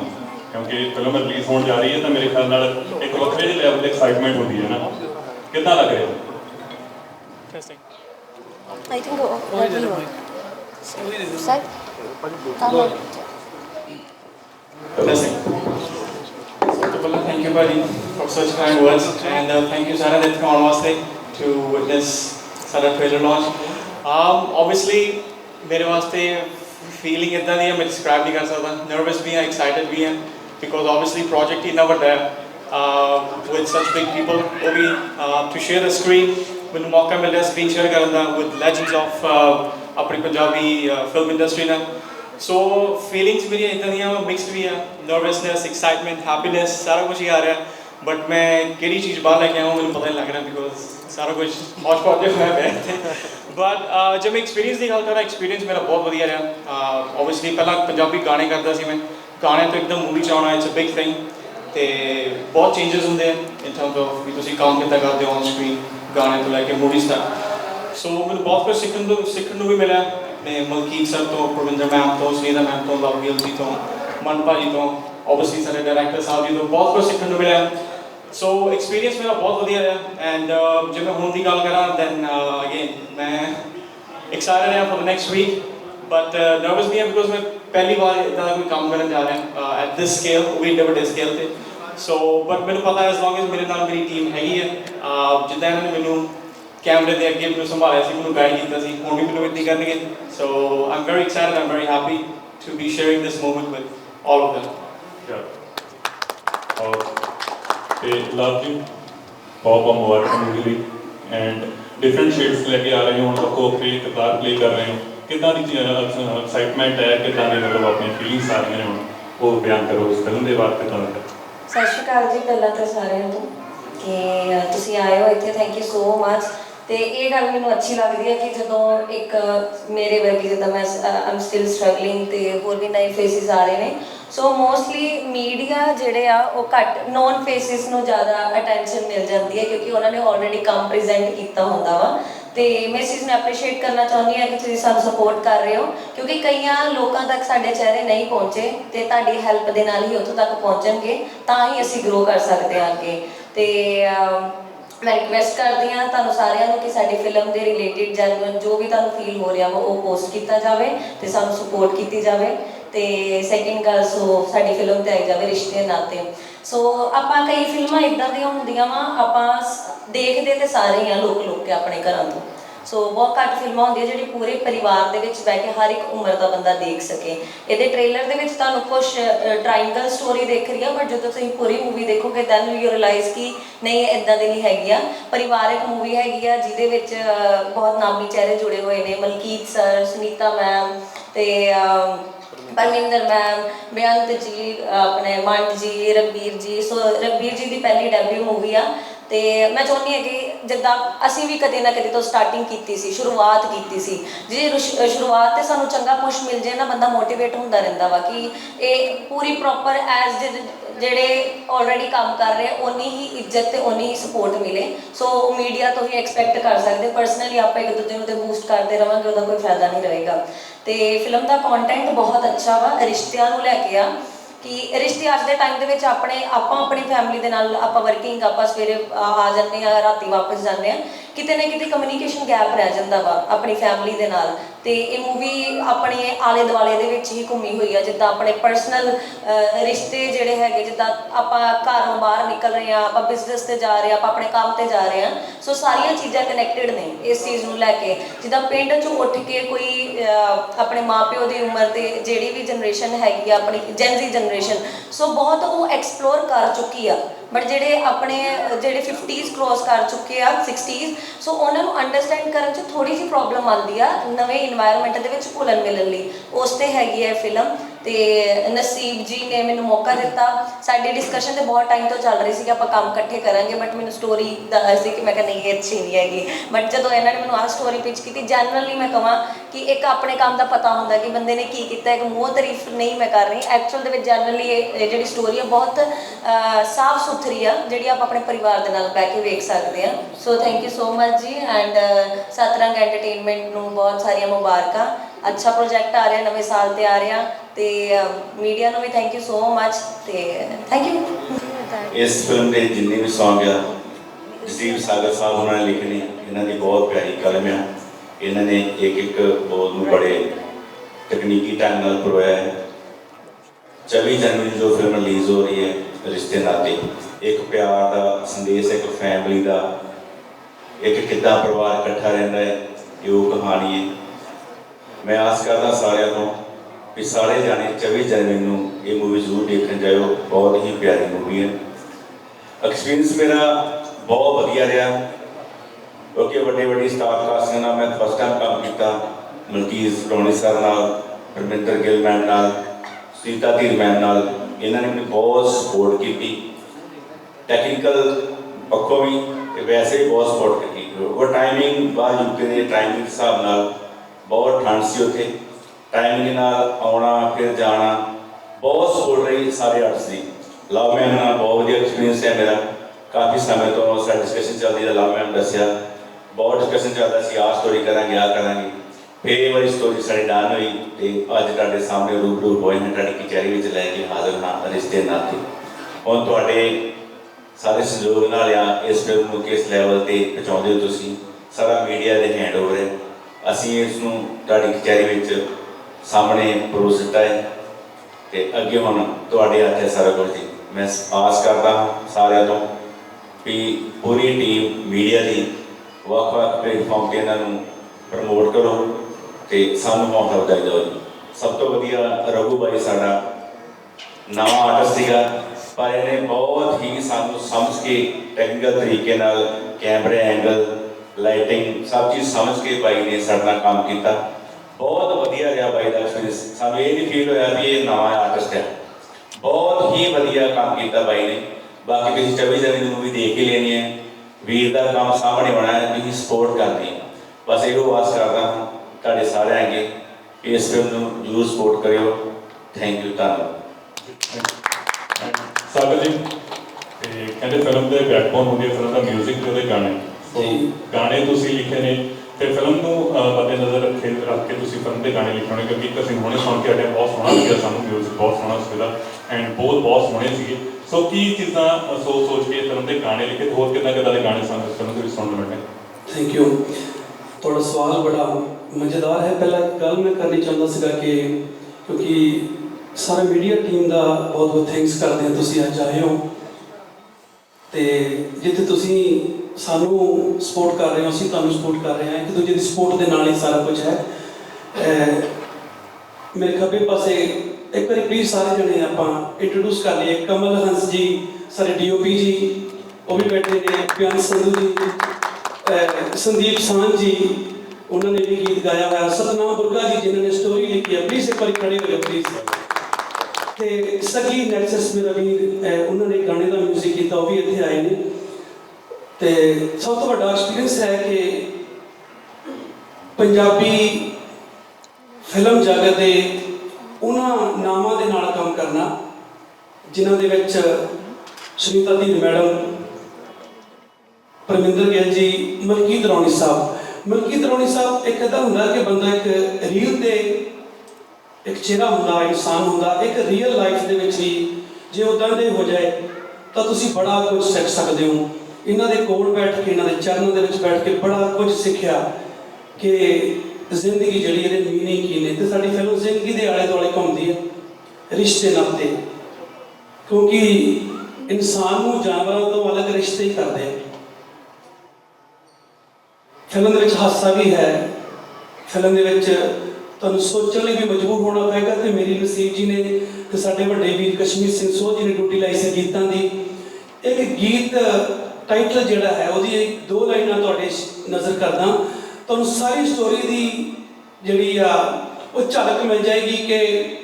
ਕਿਉਂਕਿ ਫਿਲਮ ਰਿਲੀਜ਼ ਹੋਣ ਜਾ ਰਹੀ ਹੈ ਤਾਂ ਮੇਰੇ ਖਿਆਲ ਨਾਲ ਇੱਕ ਵੱਖਰੇ ਜਿਹੇ ਲੈਵਲ ਦੀ ਐਕਸਾਈਟਮੈਂਟ ਹੁੰਦੀ ਹੈ ਨਾ ਕਿੱਦਾਂ ਲੱਗ ਰਿਹਾ? I think oh, what do you want? Sir? Come on. Blessing. So, ਪਹਿਲਾਂ thank you ਭਾਜੀ for such kind words and uh, thank you ਸਾਰਿਆਂ ਦੇ ਇੱਥੇ ਆਉਣ ਵਾਸਤੇ to witness ਸਾਡਾ trailer launch. Um, obviously ਮੇਰੇ ਵਾਸਤੇ feeling ਇਦਾਂ ਦੀ ਹੈ ਮੈਂ describe ਨਹੀਂ ਕਰ ਸਕਦਾ nervous ਵੀ ਹਾਂ excited ਵੀ ਹਾਂ because obviously project ਹੀ ਇੰਨਾ ਵੱਡਾ ਹੈ uh, with such big people ਉਹ ਵੀ uh, to share the screen ਮੈਨੂੰ ਮੌਕਾ ਮਿਲ ਰਿਹਾ ਸਕਰੀਨ ਸ਼ੇਅਰ ਕਰਨ ਦਾ with legends of uh, ਆਪਣੀ ਪੰਜਾਬੀ ਫਿਲਮ ਇੰਡਸਟਰੀ ਨਾਲ। ਸੋ ਫੀਲਿੰਗਸ ਮੇਰੀਆਂ ਇਦਾਂ ਦੀਆਂ ਮਿਕਸਡ ਵੀ ਆ। ਨਰਵਸਨੈਸ ਐਕਸਾਈਟਮੈਂਟ ਹੈਪੀਨੈਸ ਸਾਰਾ ਕੁਝ ਹੀ ਆ ਰਿਹਾ। ਬਟ ਮੈਂ ਕਿਹੜੀ ਚੀਜ਼ ਬਾਹਰ ਲੈ ਕੇ ਆਇਆ ਮੈਨੂੰ ਪਤਾ ਨਹੀਂ ਲੱਗ ਰਿਹਾ ਬਿਕੋਜ਼ ਸਾਰਾ ਕੁਝ ਮੌਜ ਪੌਜ ਜਿਹਾ ਹੋਇਆ ਪਿਆ। ਬਟ ਜਦ ਮੈਂ ਐਕਸਪੀਰੀਅੰਸ ਦੀ ਗੱਲ ਕਰਾਂ ਐਕਸਪੀਰੀਅੰਸ ਮੇਰਾ ਬਹੁਤ ਵਧੀਆ ਰਿਹਾ। ਆਬਵੀਅਸਲੀ ਪਹਿਲਾਂ ਪੰਜਾਬੀ ਗਾਣੇ ਕਰਦਾ ਸੀ ਮੈਂ। ਗਾਣੇ ਤੋਂ ਇੱਕਦਮ ਮੂਵੀ ਚ ਆਉਣਾ ਇਟਸ ਅ ਬਿਗ ਥਿੰਗ ਤੇ ਬਹੁਤ ਚੇਂਜਸ ਹੁੰਦੇ ਆ ਇਨ ਟਰਮਸ ਆਫ ਵੀ ਤੁਸੀਂ ਕੰਮ ਕਿੱਦਾਂ ਕਰਦੇ ਹੋ ਔਨ ਸਕਰੀਨ ਗਾਣੇ ਤੋਂ ਲੈ ਕੇ ਮੂਵੀਜ਼ ਤੱਕ। ਸੋ ਮੈਨੂੰ ਬਹੁਤ ਕੁਝ ਸਿੱਖਣ ਨੂੰ ਸਿੱਖਣ ਨੂੰ ਵੀ ਮਿਲਿਆ। ਮੈਂ ਮਲਕੀਤ ਸਰ ਤੋਂ, ਪ੍ਰਵਿੰਦਰ ਮੈਮ ਤੋਂ, ਸੁਨੀਤਾ ਮੈਮ ਤੋਂ ਲਵਗਿਲ ਜੀ ਤੋਂ ਮਨ ਭਾਜੀ ਤੋਂ ਆਬਵੀਅਸਲੀ ਸਾਡੇ ਡਾਇਰੈਕਟਰ ਸਾਹਿਬ ਜੀ ਤੋਂ ਬਹੁਤ ਕੁਝ ਸਿੱਖਣ ਨੂੰ ਮਿਲਿਆ। ਸੋ ਐਕਸਪੀਰੀਅੰਸ ਮੇਰਾ ਬਹੁਤ ਵਧੀਆ ਰਿਹਾ। ਐਂਡ ਜੇ ਮੈਂ ਹੁਣ ਦੀ ਗੱਲ ਕਰਾਂ ਦੈਨ ਅਗੇਨ ਮੈਂ ਐਕਸਾਈਟਡ ਹਾਂ for the next week but nervous ਵੀ ਹਾਂ ਬਿਕੋਜ਼ ਮੈਂ ਪਹਿਲੀ ਵਾਰ ਇਦਾਂ ਦਾ ਕੋਈ ਕੰਮ ਕਰਨ ਜਾ ਰਿਹਾ ਐਟ ਦਿਸ ਸਕੇਲ ਉਹ ਵੀ ਏਡੇ ਸਕੇਲ ਤੇ। ਸੋ ਬਟ ਮੈਨੂੰ ਪਤਾ ਹੈ ਐਸ ਲੌਂਗ ਐਸ ਮੇਰੇ ਨਾਲ ਮੇਰੀ ਟੀਮ ਹੈਗੀ ਹੈ ਜਿੱਦਾਂ ਇਹਨਾਂ ਨੇ ਮੈਨੂੰ ਕੈਮਰੇ ਦੇ ਅੱਗੇ ਮੈਨੂੰ ਸੰਭਾਲਿਆ ਸੀ ਮੈਨੂੰ ਗਾਈਡ ਕੀਤਾ ਸੀ। ਹੁਣ ਵੀ ਮੈਨੂੰ ਇਤਨੀ ਕਰਨਗੇ। So I'm very excited I'm very happy to be sharing this moment with all of them. ਔਰ ਤੇ ਲਵ ਜੀ ਬਹੁਤ ਬਹੁਤ ਮੁਬਾਰਕਾਂ ਮੂਵੀ ਲਈ ਐਂਡ ਡਿਫਰੈਂਟ ਸ਼ੇਡਸ ਲੈ ਕੇ ਆ ਰਹੇ ਹੋ ਹੁਣ ਵੱਖੋ ਵੱਖਰੇ ਕਿਰਦਾਰ ਪਲੇ ਕਰ ਰਹੇ ਹੋ? ਕਿੱਦਾਂ ਦੀ ਐਕਸਾਈਟਮੈਂਟ ਹੈ? ਕਿੱਦਾਂ ਦੀ ਮਤਲਬ ਆਪਣੀ ਫੀਲਿੰਗਸ ਆ ਰਹੀਆਂ ਨੇ ਹੁਣ? ਉਹ ਬਿਆਨ ਕਰੋ ਇਸ ਫਿਲਮ ਦੇ ਬਾਰੇ ਕਿੱਦਾਂ ਲੱਗਾ ਸਤਿ ਸ਼੍ਰੀ ਅਕਾਲ ਜੀ ਪਹਿਲਾਂ ਤਾਂ ਸਾਰਿਆਂ ਨੂੰ ਕਿ ਤੁਸੀਂ ਆਏ ਹੋ ਇੱਥੇ ਥੈਂਕ ਯੂ ਸੋ ਮਚ ਤੇ ਇਹ ਗੱਲ ਮੈਨੂੰ ਅੱਛੀ ਲੱਗਦੀ ਹੈ ਕਿ ਜਦੋਂ ਇੱਕ ਮੇਰੇ ਵਰਗੀ, ਜਿੱਦਾਂ ਮੈਂ ਆਮ ਸਟਿਲ ਸਟਰਗਲਿੰਗ ਤੇ ਹੋਰ ਵੀ ਨਵੇਂ ਫੇਸਿਸ ਆ ਰਹੇ ਨੇ। ਸੋ ਮੋਸਟਲੀ ਮੀਡੀਆ ਜਿਹੜੇ ਆ, ਉਹ ਘੱਟ ਨੋਨ ਫੇਸਿਸ ਨੂੰ ਜ਼ਿਆਦਾ ਅਟੈਂਸ਼ਨ ਮਿਲ ਜਾਂਦੀ ਹੈ ਕਿਉਂਕਿ ਉਹਨਾਂ ਨੇ ਆਲਰੇਡੀ ਕੰਮ ਪ੍ਰੈਜ਼ੈਂਟ ਕੀਤਾ ਹੁੰਦਾ ਵਾ। ਤੇ ਮੈਂ ਇਸ ਚੀਜ਼ ਨੂੰ ਐਪਰੀਸ਼ੀਏਟ ਕਰਨਾ ਚਾਹੁੰਦੀ ਹਾਂ ਕਿ ਤੁਸੀਂ ਸਾਨੂੰ ਸਪੋਰਟ ਕਰ ਰਹੇ ਹੋ, ਕਿਉਂਕਿ ਕਈਆਂ ਲੋਕਾਂ ਤੱਕ ਸਾਡੇ ਚਿਹਰੇ ਨਹੀਂ ਪਹੁੰਚੇ ਤੇ ਤੁਹਾਡੀ ਹੈਲਪ ਦੇ ਨਾਲ ਹੀ ਉੱਥੋਂ ਤੱਕ ਪਹੁੰਚਣਗੇ, ਤਾਂ ਹੀ ਅਸੀਂ ਗਰੋ ਕਰ ਸਕਦੇ ਹਾਂ ਅੱਗੇ। ਤੇ ਮੈਂ ਰਿਕਵੈਸਟ ਕਰਦੀ ਹਾਂ, ਤੁਹਾਨੂੰ ਸਾਰਿਆਂ ਨੂੰ ਕਿ ਸਾਡੀ ਫਿਲਮ ਦੇ ਰਿਲੇਟਡ ਜੈਨੂਅਨ ਜੋ ਵੀ ਤੁਹਾਨੂੰ ਫੀਲ ਹੋ ਰਿਹਾ ਵਾ, ਉਹ ਪੋਸਟ ਕੀਤਾ ਜਾਵੇ ਤੇ ਸਾਨੂੰ ਸਪੋਰਟ ਕੀਤੀ ਜਾਵੇ ਤੇ ਸੈਕਿੰਡ ਗੱਲ ਸੋ ਸਾਡੀ ਫਿਲਮ ਤੇ ਆਈ ਜਾਵੇ ਰਿਸ਼ਤੇ ਨਾਤੇ। ਸੋ ਆਪਾਂ ਕਈ ਫਿਲਮਾਂ ਇਦਾਂ ਦੀਆਂ ਹੁੰਦੀਆਂ ਵਾ, ਆਪਾਂ ਦੇਖਦੇ ਤੇ ਸਾਰੇ ਹੀ ਆ ਲੋਕ ਲੋਕ ਕੇ ਆਪਣੇ ਘਰਾਂ ਤੋਂ। ਸੋ ਬਹੁਤ ਘੱਟ ਫਿਲਮਾਂ ਹੁੰਦੀਆਂ ਜਿਹੜੀ ਪੂਰੇ ਪਰਿਵਾਰ ਦੇ ਵਿੱਚ ਬਹਿ ਕੇ ਹਰ ਇੱਕ ਉਮਰ ਦਾ ਬੰਦਾ ਦੇਖ ਸਕੇ। ਇਹਦੇ ਟ੍ਰੇਲਰ ਦੇ ਵਿੱਚ ਤੁਹਾਨੂੰ ਕੁਝ ਟ੍ਰਾਇੰਗਲ ਸਟੋਰੀ ਦੇਖ ਰਹੀ ਆ ਪਰ ਜਦੋਂ ਤੁਸੀਂ ਪੂਰੀ ਮੂਵੀ ਦੇਖੋਗੇ ਦੈਨ ਯੂ ਰਿਅਲਾਈਜ਼ ਕਿ ਨਹੀਂ, ਇਹ ਇਦਾਂ ਦੀ ਨਹੀਂ ਹੈਗੀ ਆ। ਪਰਿਵਾਰਕ ਮੂਵੀ ਹੈਗੀ ਆ, ਜਿਹਦੇ ਵਿੱਚ ਬਹੁਤ ਨਾਮੀ ਚਿਹਰੇ ਜੁੜੇ ਹੋਏ ਨੇ। ਮਲਕੀਤ ਸਰ ਸੁਨੀਤਾ ਮੈਮ ਤੇ ਪਰਮਿੰਦਰ ਮੈਮ ਬੇਅੰਤ ਜੀ ਆਪਣੇ ਮੰਡ ਜੀ ਰਣਬੀਰ ਜੀ। ਸੋ ਰਣਬੀਰ ਜੀ ਦੀ ਪਹਿਲੀ ਡੈਬਿਊ ਮੂਵੀ ਆ। ਤੇ ਮੈਂ ਚਾਹੁੰਦੀ ਹਾਂ ਕਿ ਜਿੱਦਾਂ ਅਸੀਂ ਵੀ ਕਦੇ ਨਾ ਕਦੇ ਤੋਂ ਸਟਾਰਟਿੰਗ ਕੀਤੀ ਸੀ ਸ਼ੁਰੂਆਤ ਕੀਤੀ ਸੀ। ਜੇ ਰੁਸ਼- ਸ਼ੁਰੂਆਤ ਤੇ ਸਾਨੂੰ ਚੰਗਾ ਪੁਸ਼ ਮਿਲ ਜੇ ਨਾ ਬੰਦਾ ਮੋਟੀਵੇਟ ਹੁੰਦਾ ਰਹਿੰਦਾ ਵਾ ਕਿ ਇਹ ਪੂਰੀ ਪ੍ਰੋਪਰ ਐਜ਼ ਜਿਹੜੇ ਆਲਰੇਡੀ ਕੰਮ ਕਰ ਰਹੇ ਆ, ਉਨੀ ਹੀ ਇੱਜ਼ਤ ਤੇ ਉਨੀ ਹੀ ਸਪੋਰਟ ਮਿਲੇ। ਸੋ ਮੀਡੀਆ ਤੋਂ ਹੀ ਐਕਸਪੈਕਟ ਕਰ ਸਕਦੇ। ਪਰਸਨਲੀ ਆਪਾਂ ਇੱਕ ਦੂਜੇ ਨੂੰ ਤੇ ਬੂਸਟ ਕਰਦੇ ਰਵਾਂਗੇ ਉਹਦਾ ਕੋਈ ਫਾਇਦਾ ਨਹੀਂ ਰਹੇਗਾ। ਤੇ ਫਿਲਮ ਦਾ ਕੰਟੈਂਟ ਬਹੁਤ ਅੱਛਾ ਵਾ ਰਿਸ਼ਤਿਆਂ ਨੂੰ ਲੈ ਕੇ ਆ। ਕਿ ਰਿਸ਼ਤੇ ਅੱਜ ਦੇ ਟਾਈਮ ਦੇ ਵਿੱਚ ਆਪਣੇ, ਆਪਾਂ ਆਪਣੀ ਫੈਮਿਲੀ ਦੇ ਨਾਲ ਆਪਾਂ ਵਰਕਿੰਗ ਆਪਾਂ ਸਵੇਰੇ ਆ ਜਾਂਦੇ ਆ ਰਾਤੀ ਵਾਪਸ ਜਾਂਦੇ ਆ ਕਿਤੇ ਨਾ ਕਿਤੇ ਕਮਿਊਨੀਕੇਸ਼ਨ ਗੈਪ ਰਹਿ ਜਾਂਦਾ ਵਾ ਆਪਣੀ ਫੈਮਿਲੀ ਦੇ ਨਾਲ ਤੇ ਇਹ ਮੂਵੀ ਆਪਣੇ ਆਲੇ ਦੁਆਲੇ ਦੇ ਵਿੱਚ ਹੀ ਘੁੰਮੀ ਹੋਈ ਆ ਜਿੱਦਾਂ ਆਪਣੇ ਪਰਸਨਲ ਰਿਸ਼ਤੇ ਜਿਹੜੇ ਹੈਗੇ ਜਿੱਦਾਂ ਆਪਾਂ ਘਰੋਂ ਬਾਹਰ ਨਿਕਲ ਰਹੇ ਆ ਆਪਾਂ ਬਿਜ਼ਨਸ ਤੇ ਜਾ ਰਹੇ ਆ ਆਪਾਂ ਆਪਣੇ ਕੰਮ ਤੇ ਜਾ ਰਹੇ ਆ ਸੋ ਸਾਰੀਆਂ ਚੀਜ਼ਾਂ ਕਨੈਕਟਡ ਨੇ ਇਸ ਚੀਜ਼ ਨੂੰ ਲੈ ਕੇ। ਜਿੱਦਾਂ ਪਿੰਡ ਚੋਂ ਉੱਠ ਕੇ ਕੋਈ ਅਹ, ਆਪਣੇ ਮਾਪਿਓ ਦੀ ਉਮਰ ਤੇ ਜਿਹੜੀ ਵੀ ਜਨਰੇਸ਼ਨ ਹੈਗੀ ਆ ਆਪਣੀ ਜੈਨਜ਼ੀ ਜਨਰੇਸ਼ਨ ਸੋ ਬਹੁਤ ਉਹ ਐਕਸਪਲੋਰ ਕਰ ਚੁੱਕੀ ਆ। ਬਟ ਜਿਹੜੇ ਆਪਣੇ ਜਿਹੜੇ 50s ਕ੍ਰੋਸ ਕਰ ਚੁੱਕੇ ਆ 60s ਸੋ ਉਹਨਾਂ ਨੂੰ ਅੰਡਰਸਟੈਂਡ ਕਰਨ 'ਚ ਥੋੜੀ ਜਿਹੀ ਪ੍ਰੋਬਲਮ ਆਉਂਦੀ ਆ ਨਵੇਂ এনवायरमेंट ਦੇ ਵਿੱਚ ਘੁਲਣ ਮਿਲਣ ਲਈ। ਉਸ ਤੇ ਹੈਗੀ ਹੈ ਫਿਲਮ ਤੇ ਨਸੀਬ ਜੀ ਨੇ ਮੈਨੂੰ ਮੌਕਾ ਦਿੱਤਾ। ਸਾਡੀ ਡਿਸਕਸ਼ਨ ਤੇ ਬਹੁਤ ਟਾਈਮ ਤੋਂ ਚੱਲ ਰਹੀ ਸੀ ਕਿ ਆਪਾਂ ਕੰਮ ਇਕੱਠੇ ਕਰਾਂਗੇ ਬਟ ਮੈਨੂੰ ਸਟੋਰੀ ਦਾ ਸੀ ਕਿ ਮੈਂ ਕਿਹਾ ਨਹੀਂ, ਇਹ ਅੱਛੀ ਨਹੀਂ ਹੈਗੀ। ਬਟ ਜਦੋਂ ਇਹਨਾਂ ਨੇ ਮੈਨੂੰ ਆਹ ਸਟੋਰੀ ਪਿਚ ਕੀਤੀ ਜਨਰਲੀ ਮੈਂ ਕਹਾਂ ਕਿ ਇੱਕ ਆਪਣੇ ਕੰਮ ਦਾ ਪਤਾ ਹੁੰਦਾ ਕਿ ਬੰਦੇ ਨੇ ਕੀ ਕੀਤਾ, ਇੱਕ ਮੂੰਹ ਤਾਰੀਫ ਨਹੀਂ ਮੈਂ ਕਰ ਰਹੀ। ਐਕਚੁਅਲ ਦੇ ਵਿੱਚ ਜਨਰਲੀ ਇਹ ਜਿਹੜੀ ਸਟੋਰੀ ਹੈ ਬਹੁਤ ਸਾਫ਼ ਸੁਥਰੀ ਆ, ਜਿਹੜੀ ਆਪਾਂ ਆਪਣੇ ਪਰਿਵਾਰ ਦੇ ਨਾਲ ਬਹਿ ਕੇ ਵੇਖ ਸਕਦੇ ਆ। So thank you so much ji and Satrang entertainment ਨੂੰ ਬਹੁਤ ਸਾਰੀਆਂ ਮੁਬਾਰਕਾਂ। ਅੱਛਾ ਪ੍ਰੋਜੈਕਟ ਆ ਰਿਹਾ, ਨਵੇਂ ਸਾਲ ਤੇ ਆ ਰਿਹਾ ਤੇ ਮੀਡੀਆ ਨੂੰ ਵੀ ਥੈਂਕ ਯੂ ਸੋ ਮੱਚ ਤੇ ਥੈਂਕ ਯੂ ਇਸ ਫਿਲਮ ਦੇ ਜਿੰਨੇ ਵੀ Song ਆ ਜਸਦੀਪ ਸਾਗਰ ਸਾਹਿਬ ਉਹਨਾਂ ਨੇ ਲਿਖਣੇ ਇਹਨਾਂ ਦੀ ਬਹੁਤ ਪਿਆਰੀ ਕਲਮ ਆ। ਇਹਨਾਂ ਨੇ ਇੱਕ ਇੱਕ ਬੋਲ ਨੂੰ ਬੜੇ ਤਕਨੀਕੀ ਢੰਗ ਨਾਲ ਪਰੋਇਆ ਹੈ। 24 ਜਨਵਰੀ ਜੋ ਫਿਲਮ ਰਿਲੀਜ਼ ਹੋ ਰਹੀ ਹੈ, ਰਿਸ਼ਤੇ ਨਾਤੇ, ਇੱਕ ਪਿਆਰ ਦਾ ਸੰਦੇਸ਼, ਇੱਕ ਫੈਮਿਲੀ ਦਾ, ਇੱਕ ਕਿੱਦਾਂ ਪਰਿਵਾਰ ਇਕੱਠਾ ਰਹਿੰਦਾ ਹੈ, ਇਹ ਉਹ ਕਹਾਣੀ ਹੈ। ਮੈਂ ਆਸ ਕਰਦਾ ਸਾਰਿਆਂ ਤੋਂ ਵੀ ਸਾਰੇ ਜਾਣੇ 24 ਜਨਵਰੀ ਨੂੰ ਇਹ ਮੂਵੀ ਜ਼ਰੂਰ ਦੇਖਣ ਜਾਇਓ। ਬਹੁਤ ਹੀ ਪਿਆਰੀ ਮੂਵੀ ਹੈ। ਐਕਸਪੀਰੀਅੰਸ ਮੇਰਾ ਬਹੁਤ ਵਧੀਆ ਰਿਹਾ। ਕਿਉਂਕਿ ਵੱਡੇ ਵੱਡੇ ਸਟਾਰ ਕਾਸਟਾਂ ਨਾਲ ਮੈਂ ਫਸਟ ਟਾਈਮ ਕੰਮ ਕੀਤਾ, ਮਲਕੀਤ ਰੋਣੀ ਸਰ ਨਾਲ ਪਰਮਿੰਦਰ ਗਿੱਲ ਮੈਮ ਨਾਲ, ਸੀਤਾ ਧੀਰ ਮੈਮ ਨਾਲ, ਇਹਨਾਂ ਨੇ ਮੈਨੂੰ ਬਹੁਤ ਸਪੋਰਟ ਕੀਤੀ। ਟੈਕਨੀਕਲ ਪੱਖੋਂ ਵੀ ਤੇ ਵੈਸੇ ਵੀ ਬਹੁਤ ਸਪੋਰਟ ਕੀਤੀ। ਉਹ ਟਾਈਮਿੰਗ ਬਾਅਦ ਯੂਕੇ ਦੇ ਟਾਈਮਿੰਗ ਦੇ ਹਿਸਾਬ ਨਾਲ ਬਹੁਤ ਠੰਡ ਸੀ ਉੱਥੇ। ਟਾਈਮ ਦੇ ਨਾਲ ਆਉਣਾ, ਫਿਰ ਜਾਣਾ, ਬਹੁਤ ਸਪੋਰਟ ਰਹੀ ਸਾਰੇ ਆਰਟਸ ਦੀ। ਲਵ ਮੈਮ ਨਾਲ ਬਹੁਤ ਵਧੀਆ ਐਕਸਪੀਰੀਅੰਸ ਹੈ ਮੇਰਾ। ਕਾਫੀ ਸਮੇਂ ਤੋਂ ਸਾਡੀ ਡਿਸਕਸ਼ਨ ਚੱਲਦੀ ਹੈ ਲਵ ਮੈਮ ਦੱਸਿਆ। ਬਹੁਤ ਡਿਸਕਸ਼ਨ ਚੱਲਦਾ ਸੀ, ਆਹ ਸਟੋਰੀ ਕਰਾਂਗੇ, ਆਹ ਕਰਾਂਗੇ। ਫਿਰ ਇਹ ਵਾਲੀ ਸਟੋਰੀ ਸਾਡੀ ਡਾਨ ਹੋਈ ਤੇ ਅੱਜ ਤੁਹਾਡੇ ਸਾਹਮਣੇ ਰੂਬਰੂ ਹੋਏ ਹਾਂ ਤੁਹਾਡੀ ਕਚਹਿਰੀ ਵਿੱਚ ਲੈ ਕੇ ਹਾਜ਼ਰ ਹਾਂ ਰਿਸ਼ਤੇ ਨਾਤੇ ਹੁਣ ਤੁਹਾਡੇ ਸਾਰੇ ਸਹਿਯੋਗ ਨਾਲ ਆ ਇਸ ਫਿਲਮ ਨੂੰ ਕਿਸ ਲੈਵਲ ਤੇ ਪਹੁੰਚਾਉਂਦੇ ਹੋ ਤੁਸੀਂ? ਸਾਰਾ ਮੀਡੀਆ ਦੇ ਹੈਂਡ ਓਵਰ ਹੈ। ਅਸੀਂ ਇਸ ਨੂੰ ਤੁਹਾਡੀ ਕਚਹਿਰੀ ਵਿੱਚ ਸਾਹਮਣੇ ਪਰੋਸ ਦਿੱਤਾ ਹੈ ਤੇ ਅੱਗੇ ਹੁਣ ਤੁਹਾਡੇ ਹੱਥ ਹੈ ਸਾਰਾ ਕੁਝ ਜੀ। ਮੈਂ ਆਸ ਕਰਦਾ ਹਾਂ ਸਾਰਿਆਂ ਤੋਂ ਵੀ ਪੂਰੀ ਟੀਮ ਮੀਡੀਆ ਦੀ ਵੱਖ-ਵੱਖ ਪਲੇਟਫਾਰਮ ਤੇ ਇਹਨਾਂ ਨੂੰ ਪ੍ਰਮੋਟ ਕਰੋ ਤੇ ਸਾਨੂੰ ਹੌਸਲਾ ਦਿਓ ਜੀ। ਸਭ ਤੋਂ ਵਧੀਆ ਰਘੂ ਬਾਈ ਸਾਡਾ ਨਵਾਂ ਆਰਟਿਸਟ ਸੀਗਾ, ਪਰ ਇਹਨੇ ਬਹੁਤ ਹੀ ਸਾਨੂੰ ਸਮਝ ਕੇ ਟੈਕਨੀਕਲ ਤਰੀਕੇ ਨਾਲ ਕੈਮਰੇ ਐਂਗਲ ਲਾਈਟਿੰਗ ਸਭ ਚੀਜ਼ ਸਮਝ ਕੇ ਬਾਈ ਨੇ ਸਾਡੇ ਨਾਲ ਕੰਮ ਕੀਤਾ। ਬਹੁਤ ਵਧੀਆ ਰਿਹਾ ਬਾਈ ਦਾ ਐਕਸਪੀਰੀਅੰਸ ਸਾਨੂੰ ਇਹ ਨਹੀਂ ਫੀਲ ਹੋਇਆ ਵੀ ਇਹ ਨਵਾਂ ਆਰਟਿਸਟ ਹੈ। ਬਹੁਤ ਹੀ ਵਧੀਆ ਕੰਮ ਕੀਤਾ ਬਾਈ ਨੇ। ਬਾਕੀ ਤੁਸੀਂ 24 ਜਨਵਰੀ ਦੀ ਮੂਵੀ ਦੇਖ ਹੀ ਲੈਣੀ ਹੈ। ਵੀਰ ਦਾ ਕੰਮ ਸਾਹਮਣੇ ਹੋਣਾ ਹੈ, ਤੁਸੀਂ ਸਪੋਰਟ ਕਰਨੀ ਹੈ। ਬਸ ਇਹੋ ਆਸ ਕਰਦਾ ਹਾਂ ਤੁਹਾਡੇ ਸਾਰਿਆਂ ਅੱਗੇ ਇਸ ਫਿਲਮ ਨੂੰ ਜ਼ਰੂਰ ਸਪੋਰਟ ਕਰਿਓ। ਥੈਂਕ ਯੂ ਧੰਨਵਾਦ। ਸਾਗਰ ਜੀ, ਤੇ ਕਹਿੰਦੇ ਫਿਲਮ ਦੇ ਬੈਕਬੋਨ ਹੁੰਦੀ ਹੈ ਫਿਲਮ ਦਾ 뮤직 ਤੇ ਉਹਦੇ ਗਾਣੇ। ਸੋ। ਗਾਣੇ ਤੁਸੀਂ ਲਿਖੇ ਨੇ ਤੇ ਫਿਲਮ ਨੂੰ ਅਹ, ਮੱਦੇਨਜ਼ਰ ਰੱਖੇ ਰੱਖ ਕੇ ਤੁਸੀਂ ਫਿਲਮ ਦੇ ਗਾਣੇ ਲਿਖਣੇ ਕਿਉਂਕਿ ਇੱਕ ਅਸੀਂ ਹੁਣੇ ਸੁਣ ਕੇ ਆਏ ਬਹੁਤ ਸੋਹਣਾ ਲੱਗਿਆ ਸਾਨੂੰ 뮤직 ਬਹੁਤ ਸੋਹਣਾ ਸੀਗਾ ਐਂਡ ਬਹੁਤ ਬਹੁਤ ਸੋਹਣੇ ਸੀਗੇ। ਸੋ ਕੀ ਚੀਜ਼ਾਂ ਸੋਚ ਸੋਚ ਕੇ ਫਿਲਮ ਦੇ ਗਾਣੇ ਲਿਖੇ ਹੋਰ ਕਿੱਦਾਂ ਕਿੱਦਾਂ ਦੇ ਗਾਣੇ ਸਾਨੂੰ ਫਿਲਮ ਦੇ ਵਿੱਚ ਸੁਣਨ ਮਿਲਣੇ ਥੈਂਕ ਯੂ ਤੁਹਾਡਾ ਸਵਾਲ ਬੜਾ ਮਜ਼ੇਦਾਰ ਹੈ। ਪਹਿਲਾਂ ਗੱਲ ਮੈਂ ਕਰਨੀ ਚਾਹੁੰਦਾ ਸੀਗਾ ਕਿ ਕਿਉਂਕਿ ਸਾਰੇ ਮੀਡੀਆ ਟੀਮ ਦਾ ਬਹੁਤ ਬਹੁਤ ਥੈਂਕਸ ਕਰਦੇ ਹਾਂ ਤੁਸੀਂ ਅੱਜ ਆਏ ਹੋ। ਤੇ ਜਿੱਥੇ ਤੁਸੀਂ ਸਾਨੂੰ ਸਪੋਰਟ ਕਰ ਰਹੇ ਹੋ, ਅਸੀਂ ਤੁਹਾਨੂੰ ਸਪੋਰਟ ਕਰ ਰਹੇ ਹਾਂ। ਇੱਕ ਦੂਜੇ ਦੀ ਸਪੋਰਟ ਦੇ ਨਾਲ ਹੀ ਸਾਰਾ ਕੁਝ ਹੈ। ਮੇਰੇ ਖੱਬੇ ਪਾਸੇ ਇੱਕ ਵਾਰੀ ਪਲੀਜ਼ ਸਾਰੇ ਜਣੇ ਆਪਾਂ ਇੰਟਰੋਡਿਊਸ ਕਰ ਲਈਏ। ਕਮਲ ਹੰਸ ਜੀ ਸਾਰੇ ਡੀਓਪੀ ਜੀ, ਉਹ ਵੀ ਬੈਠੇ ਨੇ। ਬਿਆਨ ਸੰਧੂ ਜੀ ਸੰਦੀਪ ਸਾਂਝ ਜੀ, ਉਹਨਾਂ ਨੇ ਵੀ ਗੀਤ ਗਾਇਆ ਹੋਇਆ। ਸਤਨਾਮ ਬੁਰਗਾ ਜੀ, ਜਿਨ੍ਹਾਂ ਨੇ ਸਟੋਰੀ ਲਿਖੀ ਹੈ। ਪਲੀਜ਼ ਇੱਕ ਵਾਰੀ ਖੜੇ ਹੋ ਜਾਓ ਪਲੀਜ਼ ਤੇ ਸਗੀ ਨੈਕਸਸ ਮੇਰਾ ਵੀ ਉਹਨਾਂ ਨੇ ਗਾਣੇ ਦਾ 뮤직 ਕੀਤਾ, ਉਹ ਵੀ ਇੱਥੇ ਆਏ ਨੇ। ਤੇ ਸਭ ਤੋਂ ਵੱਡਾ ਐਕਸਪੀਰੀਅੰਸ ਹੈ ਕਿ ਪੰਜਾਬੀ ਫਿਲਮ ਜਗਤ ਦੇ ਉਹਨਾਂ ਨਾਮਾਂ ਦੇ ਨਾਲ ਕੰਮ ਕਰਨਾ, ਜਿਨ੍ਹਾਂ ਦੇ ਵਿੱਚ ਸੁਨੀਤਾ ਧੀਰ ਮੈਡਮ, ਪਰਮਿੰਦਰ ਗਿੱਲ ਜੀ, ਮਲਕੀਤ ਰੌਣੀ ਸਾਹਿਬ। ਮਲਕੀਤ ਰੌਣੀ ਸਾਹਿਬ ਇੱਕ ਅਦਾ ਹੁੰਦਾ ਕਿ ਬੰਦਾ ਇੱਕ ਰੀਲ ਤੇ ਇੱਕ ਚਿਹਰਾ ਹੁੰਦਾ, ਇਨਸਾਨ ਹੁੰਦਾ, ਇੱਕ ਰੀਅਲ ਲਾਈਫ ਦੇ ਵਿੱਚ ਵੀ ਜੇ ਉਦਾਂ ਦੇ ਹੋ ਜਾਏ, ਤਾਂ ਤੁਸੀਂ ਬੜਾ ਕੁਝ ਸਿੱਖ ਸਕਦੇ ਹੋ। ਇਹਨਾਂ ਦੇ ਕੋਲ ਬੈਠ ਕੇ, ਇਹਨਾਂ ਦੇ ਚਰਨਾਂ ਦੇ ਵਿੱਚ ਬੈਠ ਕੇ ਬੜਾ ਕੁਝ ਸਿੱਖਿਆ ਕਿ ਜ਼ਿੰਦਗੀ ਜਿਹੜੀ ਇਹਦੇ ਮੀਨਿੰਗ ਕੀ ਨੇ। ਤੇ ਸਾਡੀ ਫਿਲਮ ਜ਼ਿੰਦਗੀ ਦੇ ਆਲੇ ਦੁਆਲੇ ਘੁੰਮਦੀ ਹੈ? ਰਿਸ਼ਤੇ ਨਾਤੇ ਕਿਉਂਕਿ ਇਨਸਾਨ ਨੂੰ ਜਾਨਵਰਾਂ ਤੋਂ ਅਲੱਗ ਰਿਸ਼ਤੇ ਹੀ ਕਰਦੇ ਆ। ਫਿਲਮ ਦੇ ਵਿੱਚ ਹਾਸਾ ਵੀ ਹੈ। ਫਿਲਮ ਦੇ ਵਿੱਚ ਤੁਹਾਨੂੰ ਸੋਚਣ ਲਈ ਵੀ ਮਜਬੂਰ ਹੋਣਾ ਪਏਗਾ ਤੇ ਮੇਰੀ ਨਸੀਬ ਜੀ ਨੇ ਤੇ ਸਾਡੇ ਵੱਡੇ ਵੀਰ ਕਸ਼ਮੀਰ ਸਿੰਘ ਸੋਹ ਜੀ ਨੇ ਡਿਊਟੀ ਲਾਈ ਸੀ ਗੀਤਾਂ ਦੀ। ਇੱਕ ਗੀਤ ਟਾਈਟਲ ਜਿਹੜਾ ਹੈ, ਉਹਦੀ ਦੋ ਲਾਈਨਾਂ ਤੁਹਾਡੇ ਨਜ਼ਰ ਕਰਦਾ। ਤੁਹਾਨੂੰ ਸਾਰੀ ਸਟੋਰੀ ਦੀ ਜਿਹੜੀ ਆ, ਉਹ ਝਲਕ ਮਿਲ ਜਾਏਗੀ ਕਿ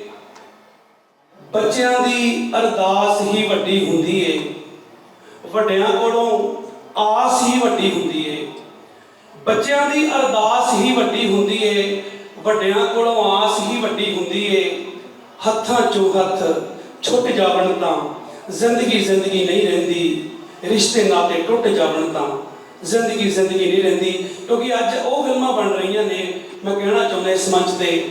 ਬੱਚਿਆਂ ਦੀ ਅਰਦਾਸ ਹੀ ਵੱਡੀ ਹੁੰਦੀ ਏ। ਵੱਡਿਆਂ ਕੋਲੋਂ ਆਸ ਹੀ ਵੱਡੀ ਹੁੰਦੀ ਏ। ਬੱਚਿਆਂ ਦੀ ਅਰਦਾਸ ਹੀ ਵੱਡੀ ਹੁੰਦੀ ਏ। ਵੱਡਿਆਂ ਕੋਲੋਂ ਆਸ ਹੀ ਵੱਡੀ ਹੁੰਦੀ ਏ। ਹੱਥਾਂ ਚੋਂ ਹੱਥ ਛੁੱਟ ਜਾਵਣ ਤਾਂ ਜ਼ਿੰਦਗੀ ਜ਼ਿੰਦਗੀ ਨਹੀਂ ਰਹਿੰਦੀ। ਰਿਸ਼ਤੇ ਨਾਤੇ ਟੁੱਟ ਜਾਵਣ ਤਾਂ ਜ਼ਿੰਦਗੀ ਜ਼ਿੰਦਗੀ ਨਹੀਂ ਰਹਿੰਦੀ। ਕਿਉਂਕਿ ਅੱਜ ਉਹ ਫਿਲਮਾਂ ਬਣ ਰਹੀਆਂ ਨੇ, ਮੈਂ ਕਹਿਣਾ ਚਾਹੁੰਦਾ ਇਸ ਮੰਚ ਤੇ,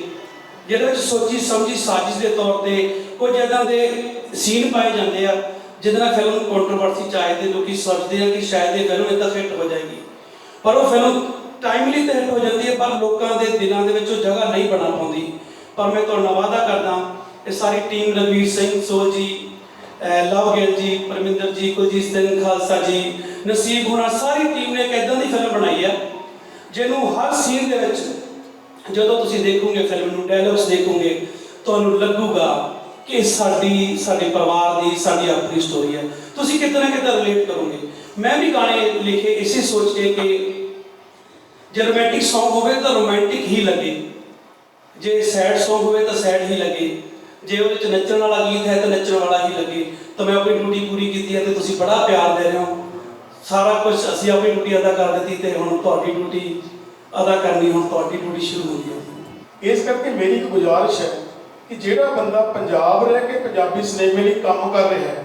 ਜਿਹਦੇ ਵਿੱਚ ਸੋਚੀ ਸਮਝੀ ਸਾਜ਼ਿਸ਼ ਦੇ ਤੌਰ ਤੇ ਕੁਝ ਇਦਾਂ ਦੇ ਸੀਨ ਪਾਏ ਜਾਂਦੇ ਆ, ਜਿਹਦੇ ਨਾਲ ਫਿਲਮ ਕੰਟਰੋਵਰਸੀ ਚ ਆਏ ਤੇ ਲੋਕੀ ਸੋਚਦੇ ਆ ਕਿ ਸ਼ਾਇਦ ਇਹ ਫਿਲਮ ਇਦਾਂ ਫਿੱਟ ਹੋ ਜਾਏਗੀ। ਪਰ ਉਹ ਫਿਲਮ ਟਾਈਮਲੀ ਤੇ ਹਿੱਟ ਹੋ ਜਾਂਦੀ ਹੈ, ਪਰ ਲੋਕਾਂ ਦੇ ਦਿਲਾਂ ਦੇ ਵਿੱਚ ਉਹ ਜਗ੍ਹਾ ਨਹੀਂ ਬਣਾ ਪਾਉਂਦੀ। ਪਰ ਮੈਂ ਤੁਹਾਨੂੰ ਵਾਅਦਾ ਕਰਦਾ, ਇਹ ਸਾਰੀ ਟੀਮ ਰਣਵੀਰ ਸਿੰਘ, ਸੋਲਜੀ ਲਵ ਗਿੱਲ ਜੀ, ਪਰਮਿੰਦਰ ਜੀ, ਕੁਲਜੀਤ ਸਿੰਘ, ਖਾਲਸਾ ਜੀ, ਨਸੀਬ ਹੋਣਾ, ਸਾਰੀ ਟੀਮ ਨੇ ਇੱਕ ਇਦਾਂ ਦੀ ਫਿਲਮ ਬਣਾਈ ਹੈ ਜਿਹਨੂੰ ਹਰ ਸੀਨ ਦੇ ਵਿੱਚ ਜਦੋਂ ਤੁਸੀਂ ਦੇਖੋਗੇ ਫਿਲਮ ਨੂੰ ਡਾਇਲੌਗਸ ਦੇਖੋਗੇ, ਤੁਹਾਨੂੰ ਲੱਗੂਗਾ ਕਿ ਸਾਡੀ, ਸਾਡੇ ਪਰਿਵਾਰ ਦੀ, ਸਾਡੀ ਆਪਣੀ ਸਟੋਰੀ ਹੈ ਤੁਸੀਂ ਕਿਤੇ ਨਾ ਕਿਤੇ ਰਿਲੇਟ ਕਰੋਗੇ। ਮੈਂ ਵੀ ਗਾਣੇ ਲਿਖੇ ਇਸੇ ਸੋਚ ਕੇ ਕਿ ਜੇ ਰੋਮਾਂਟਿਕ Song ਹੋਵੇ ਤਾਂ ਰੋਮਾਂਟਿਕ ਹੀ ਲੱਗੇ। ਜੇ ਸੈਡ Song ਹੋਵੇ ਤਾਂ ਸੈਡ ਹੀ ਲੱਗੇ। ਜੇ ਉਹਦੇ ਚ ਨੱਚਣ ਵਾਲਾ ਗੀਤ ਹੈ ਤਾਂ ਨੱਚਣ ਵਾਲਾ ਹੀ ਲੱਗੇ। ਤਾਂ ਮੈਂ ਆਪਣੀ ਡਿਊਟੀ ਪੂਰੀ ਕੀਤੀ ਹੈ ਤੇ ਤੁਸੀਂ ਬੜਾ ਪਿਆਰ ਦੇ ਰਹੇ ਹੋ। ਸਾਰਾ ਕੁਝ ਅਸੀਂ ਆਪਣੀ ਡਿਊਟੀ ਅਦਾ ਕਰ ਦਿੱਤੀ ਤੇ ਹੁਣ ਤੁਹਾਡੀ ਡਿਊਟੀ ਅਦਾ ਕਰਨੀ, ਹੁਣ ਤੁਹਾਡੀ ਡਿਊਟੀ ਸ਼ੁਰੂ ਹੋ ਗਈ ਹੈ। ਇਸ ਕਰਕੇ ਮੇਰੀ ਇੱਕ ਗੁਜ਼ਾਰਿਸ਼ ਹੈ ਕਿ ਜਿਹੜਾ ਬੰਦਾ ਪੰਜਾਬ ਰਹਿ ਕੇ ਪੰਜਾਬੀ ਸਿਨੇਮੇ ਲਈ ਕੰਮ ਕਰ ਰਿਹਾ ਹੈ,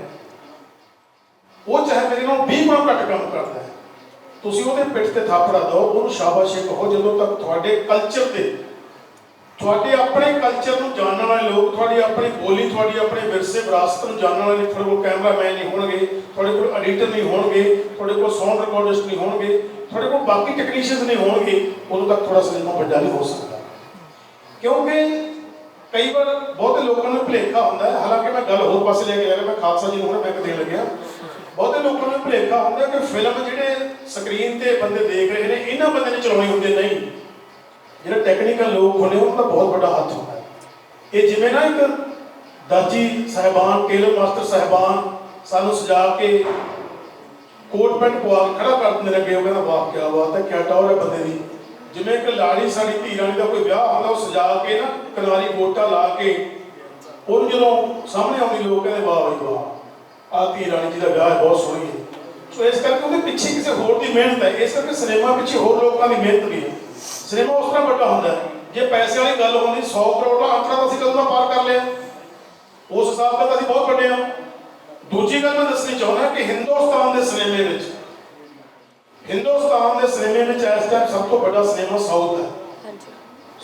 ਉਹ ਚਾਹੇ ਮੇਰੇ ਨਾਲ 20 ਗੁਣਾ ਘੱਟ ਕੰਮ ਕਰਦਾ ਹੈ। ਤੁਸੀਂ ਉਹਦੇ ਪਿੱਠ ਤੇ ਥਾਪੜਾ ਦਿਓ, ਉਹਨੂੰ ਸ਼ਾਬਾਸ਼ੇ ਕਹੋ ਜਦੋਂ ਤੱਕ ਤੁਹਾਡੇ ਕਲਚਰ ਤੇ ਤੁਹਾਡੇ ਆਪਣੇ ਕਲਚਰ ਨੂੰ ਜਾਣਨ ਵਾਲੇ ਲੋਕ, ਤੁਹਾਡੀ ਆਪਣੀ ਬੋਲੀ, ਤੁਹਾਡੀ ਆਪਣੇ ਵਿਰਸੇ, ਵਿਰਾਸਤ ਨੂੰ ਜਾਣਨ ਵਾਲੇ ਤੁਹਾਡੇ ਕੋਲ ਕੈਮਰਾਮੈਨ ਨਹੀਂ ਹੋਣਗੇ, ਤੁਹਾਡੇ ਕੋਲ ਐਡੀਟਰ ਨਹੀਂ ਹੋਣਗੇ, ਤੁਹਾਡੇ ਕੋਲ ਸਾਊਂਡ ਰਿਕਾਰਡਿਸਟ ਨਹੀਂ ਹੋਣਗੇ, ਤੁਹਾਡੇ ਕੋਲ ਬਾਕੀ ਟੈਕਨੀਸ਼ੀਅਨਸ ਨਹੀਂ ਹੋਣਗੇ, ਉਦੋਂ ਤੱਕ ਤੁਹਾਡਾ ਸਿਨੇਮਾ ਵੱਡਾ ਨਹੀਂ ਹੋ ਸਕਦਾ। ਕਿਉਂਕਿ ਕਈ ਵਾਰ ਬਹੁਤੇ ਲੋਕਾਂ ਨੂੰ ਭੁਲੇਖਾ ਹੁੰਦਾ ਹੈ, ਹਾਲਾਂਕਿ ਮੈਂ ਗੱਲ ਹੋਰ ਪਾਸੇ ਲੈ ਕੇ ਜਾ ਰਿਹਾ, ਮੈਂ ਖਾਲਸਾ ਜੀ ਨੂੰ ਹੁਣੇ ਮੈਂ ਦੇਣ ਲੱਗਿਆ। ਬਹੁਤੇ ਲੋਕਾਂ ਨੂੰ ਭੁਲੇਖਾ ਹੁੰਦਾ ਕਿ ਫਿਲਮ ਜਿਹੜੇ ਸਕਰੀਨ ਤੇ ਬੰਦੇ ਦੇਖ ਰਹੇ ਨੇ, ਇਹਨਾਂ ਬੰਦੇ ਨੇ ਚਲਾਉਣੀ ਹੁੰਦੀ ਨਹੀਂ। ਜਿਹੜੇ ਟੈਕਨੀਕਲ ਲੋਕ ਹੁੰਦੇ ਉਹਨਾਂ ਦਾ ਬਹੁਤ ਵੱਡਾ ਹੱਥ ਹੁੰਦਾ ਹੈ। ਇਹ ਜਿਵੇਂ ਨਾ ਇੱਕ ਦਾਜੀ ਸਾਹਿਬਾਨ ਟੇਲਰ ਮਾਸਟਰ ਸਾਹਿਬਾਨ ਸਾਨੂੰ ਸਜਾ ਕੇ ਕੋਟ ਪੈਂਟ ਪਵਾ ਕੇ ਖੜਾ ਕਰ ਦਿੰਦੇ ਨੇ ਅੱਗੇ ਉਹ ਕਹਿੰਦਾ, ਵਾਹ ਕੀ ਬਾਤ ਹੈ, ਕਿਆ ਟੌਰ ਹੈ ਬੰਦੇ ਦੀ। ਜਿਵੇਂ ਇੱਕ ਲਾੜੀ ਸਾਡੀ ਧੀ ਰਾਣੀ ਦਾ ਕੋਈ ਵਿਆਹ ਹੁੰਦਾ, ਉਹ ਸਜਾ ਕੇ ਨਾ ਕਿਨਾਰੀ ਗੋਟਾ ਲਾ ਕੇ, ਉਹਨੂੰ ਜਦੋਂ ਸਾਹਮਣੇ ਆਉਂਦੀ, ਲੋਕ ਕਹਿੰਦੇ, ਵਾਹ ਬਈ, ਵਾਹ ਆ ਧੀ ਰਾਣੀ ਜੀ ਦਾ ਵਿਆਹ ਬਹੁਤ ਸੋਹਣੀ ਹੈ। ਸੋ ਇਸ ਕਰਕੇ ਉਹਦੇ ਪਿੱਛੇ ਕਿਸੇ ਹੋਰ ਦੀ ਮਿਹਨਤ ਹੈ, ਇਸ ਕਰਕੇ ਸਿਨੇਮਾ ਪਿੱਛੇ ਹੋਰ ਲੋਕਾਂ ਦੀ ਮਿਹਨਤ ਵੀ ਹੈ। ਸਿਨੇਮਾ ਉਸ ਤਰ੍ਹਾਂ ਵੱਡਾ ਹੁੰਦਾ ਹੈ। ਜੇ ਪੈਸੇ ਵਾਲੀ ਗੱਲ ਹੁੰਦੀ 100 ਕਰੋੜ ਦਾ ਅੰਕੜਾ ਤਾਂ ਅਸੀਂ ਕਦੋਂ ਦਾ ਪਾਰ ਕਰ ਲਿਆ? ਉਸ ਹਿਸਾਬ ਨਾਲ ਤਾਂ ਅਸੀਂ ਬਹੁਤ ਵੱਡੇ ਹਾਂ। ਦੂਜੀ ਗੱਲ ਮੈਂ ਦੱਸਣੀ ਚਾਹੁੰਦਾ ਕਿ ਹਿੰਦੁਸਤਾਨ ਦੇ ਸਿਨੇਮੇ ਵਿੱਚ ਹਿੰਦੁਸਤਾਨ ਦੇ ਸਿਨੇਮੇ ਵਿੱਚ ਇਸ ਟਾਈਮ ਸਭ ਤੋਂ ਵੱਡਾ ਸਿਨੇਮਾ ਸਾਊਥ ਹੈ। ਹਾਂਜੀ।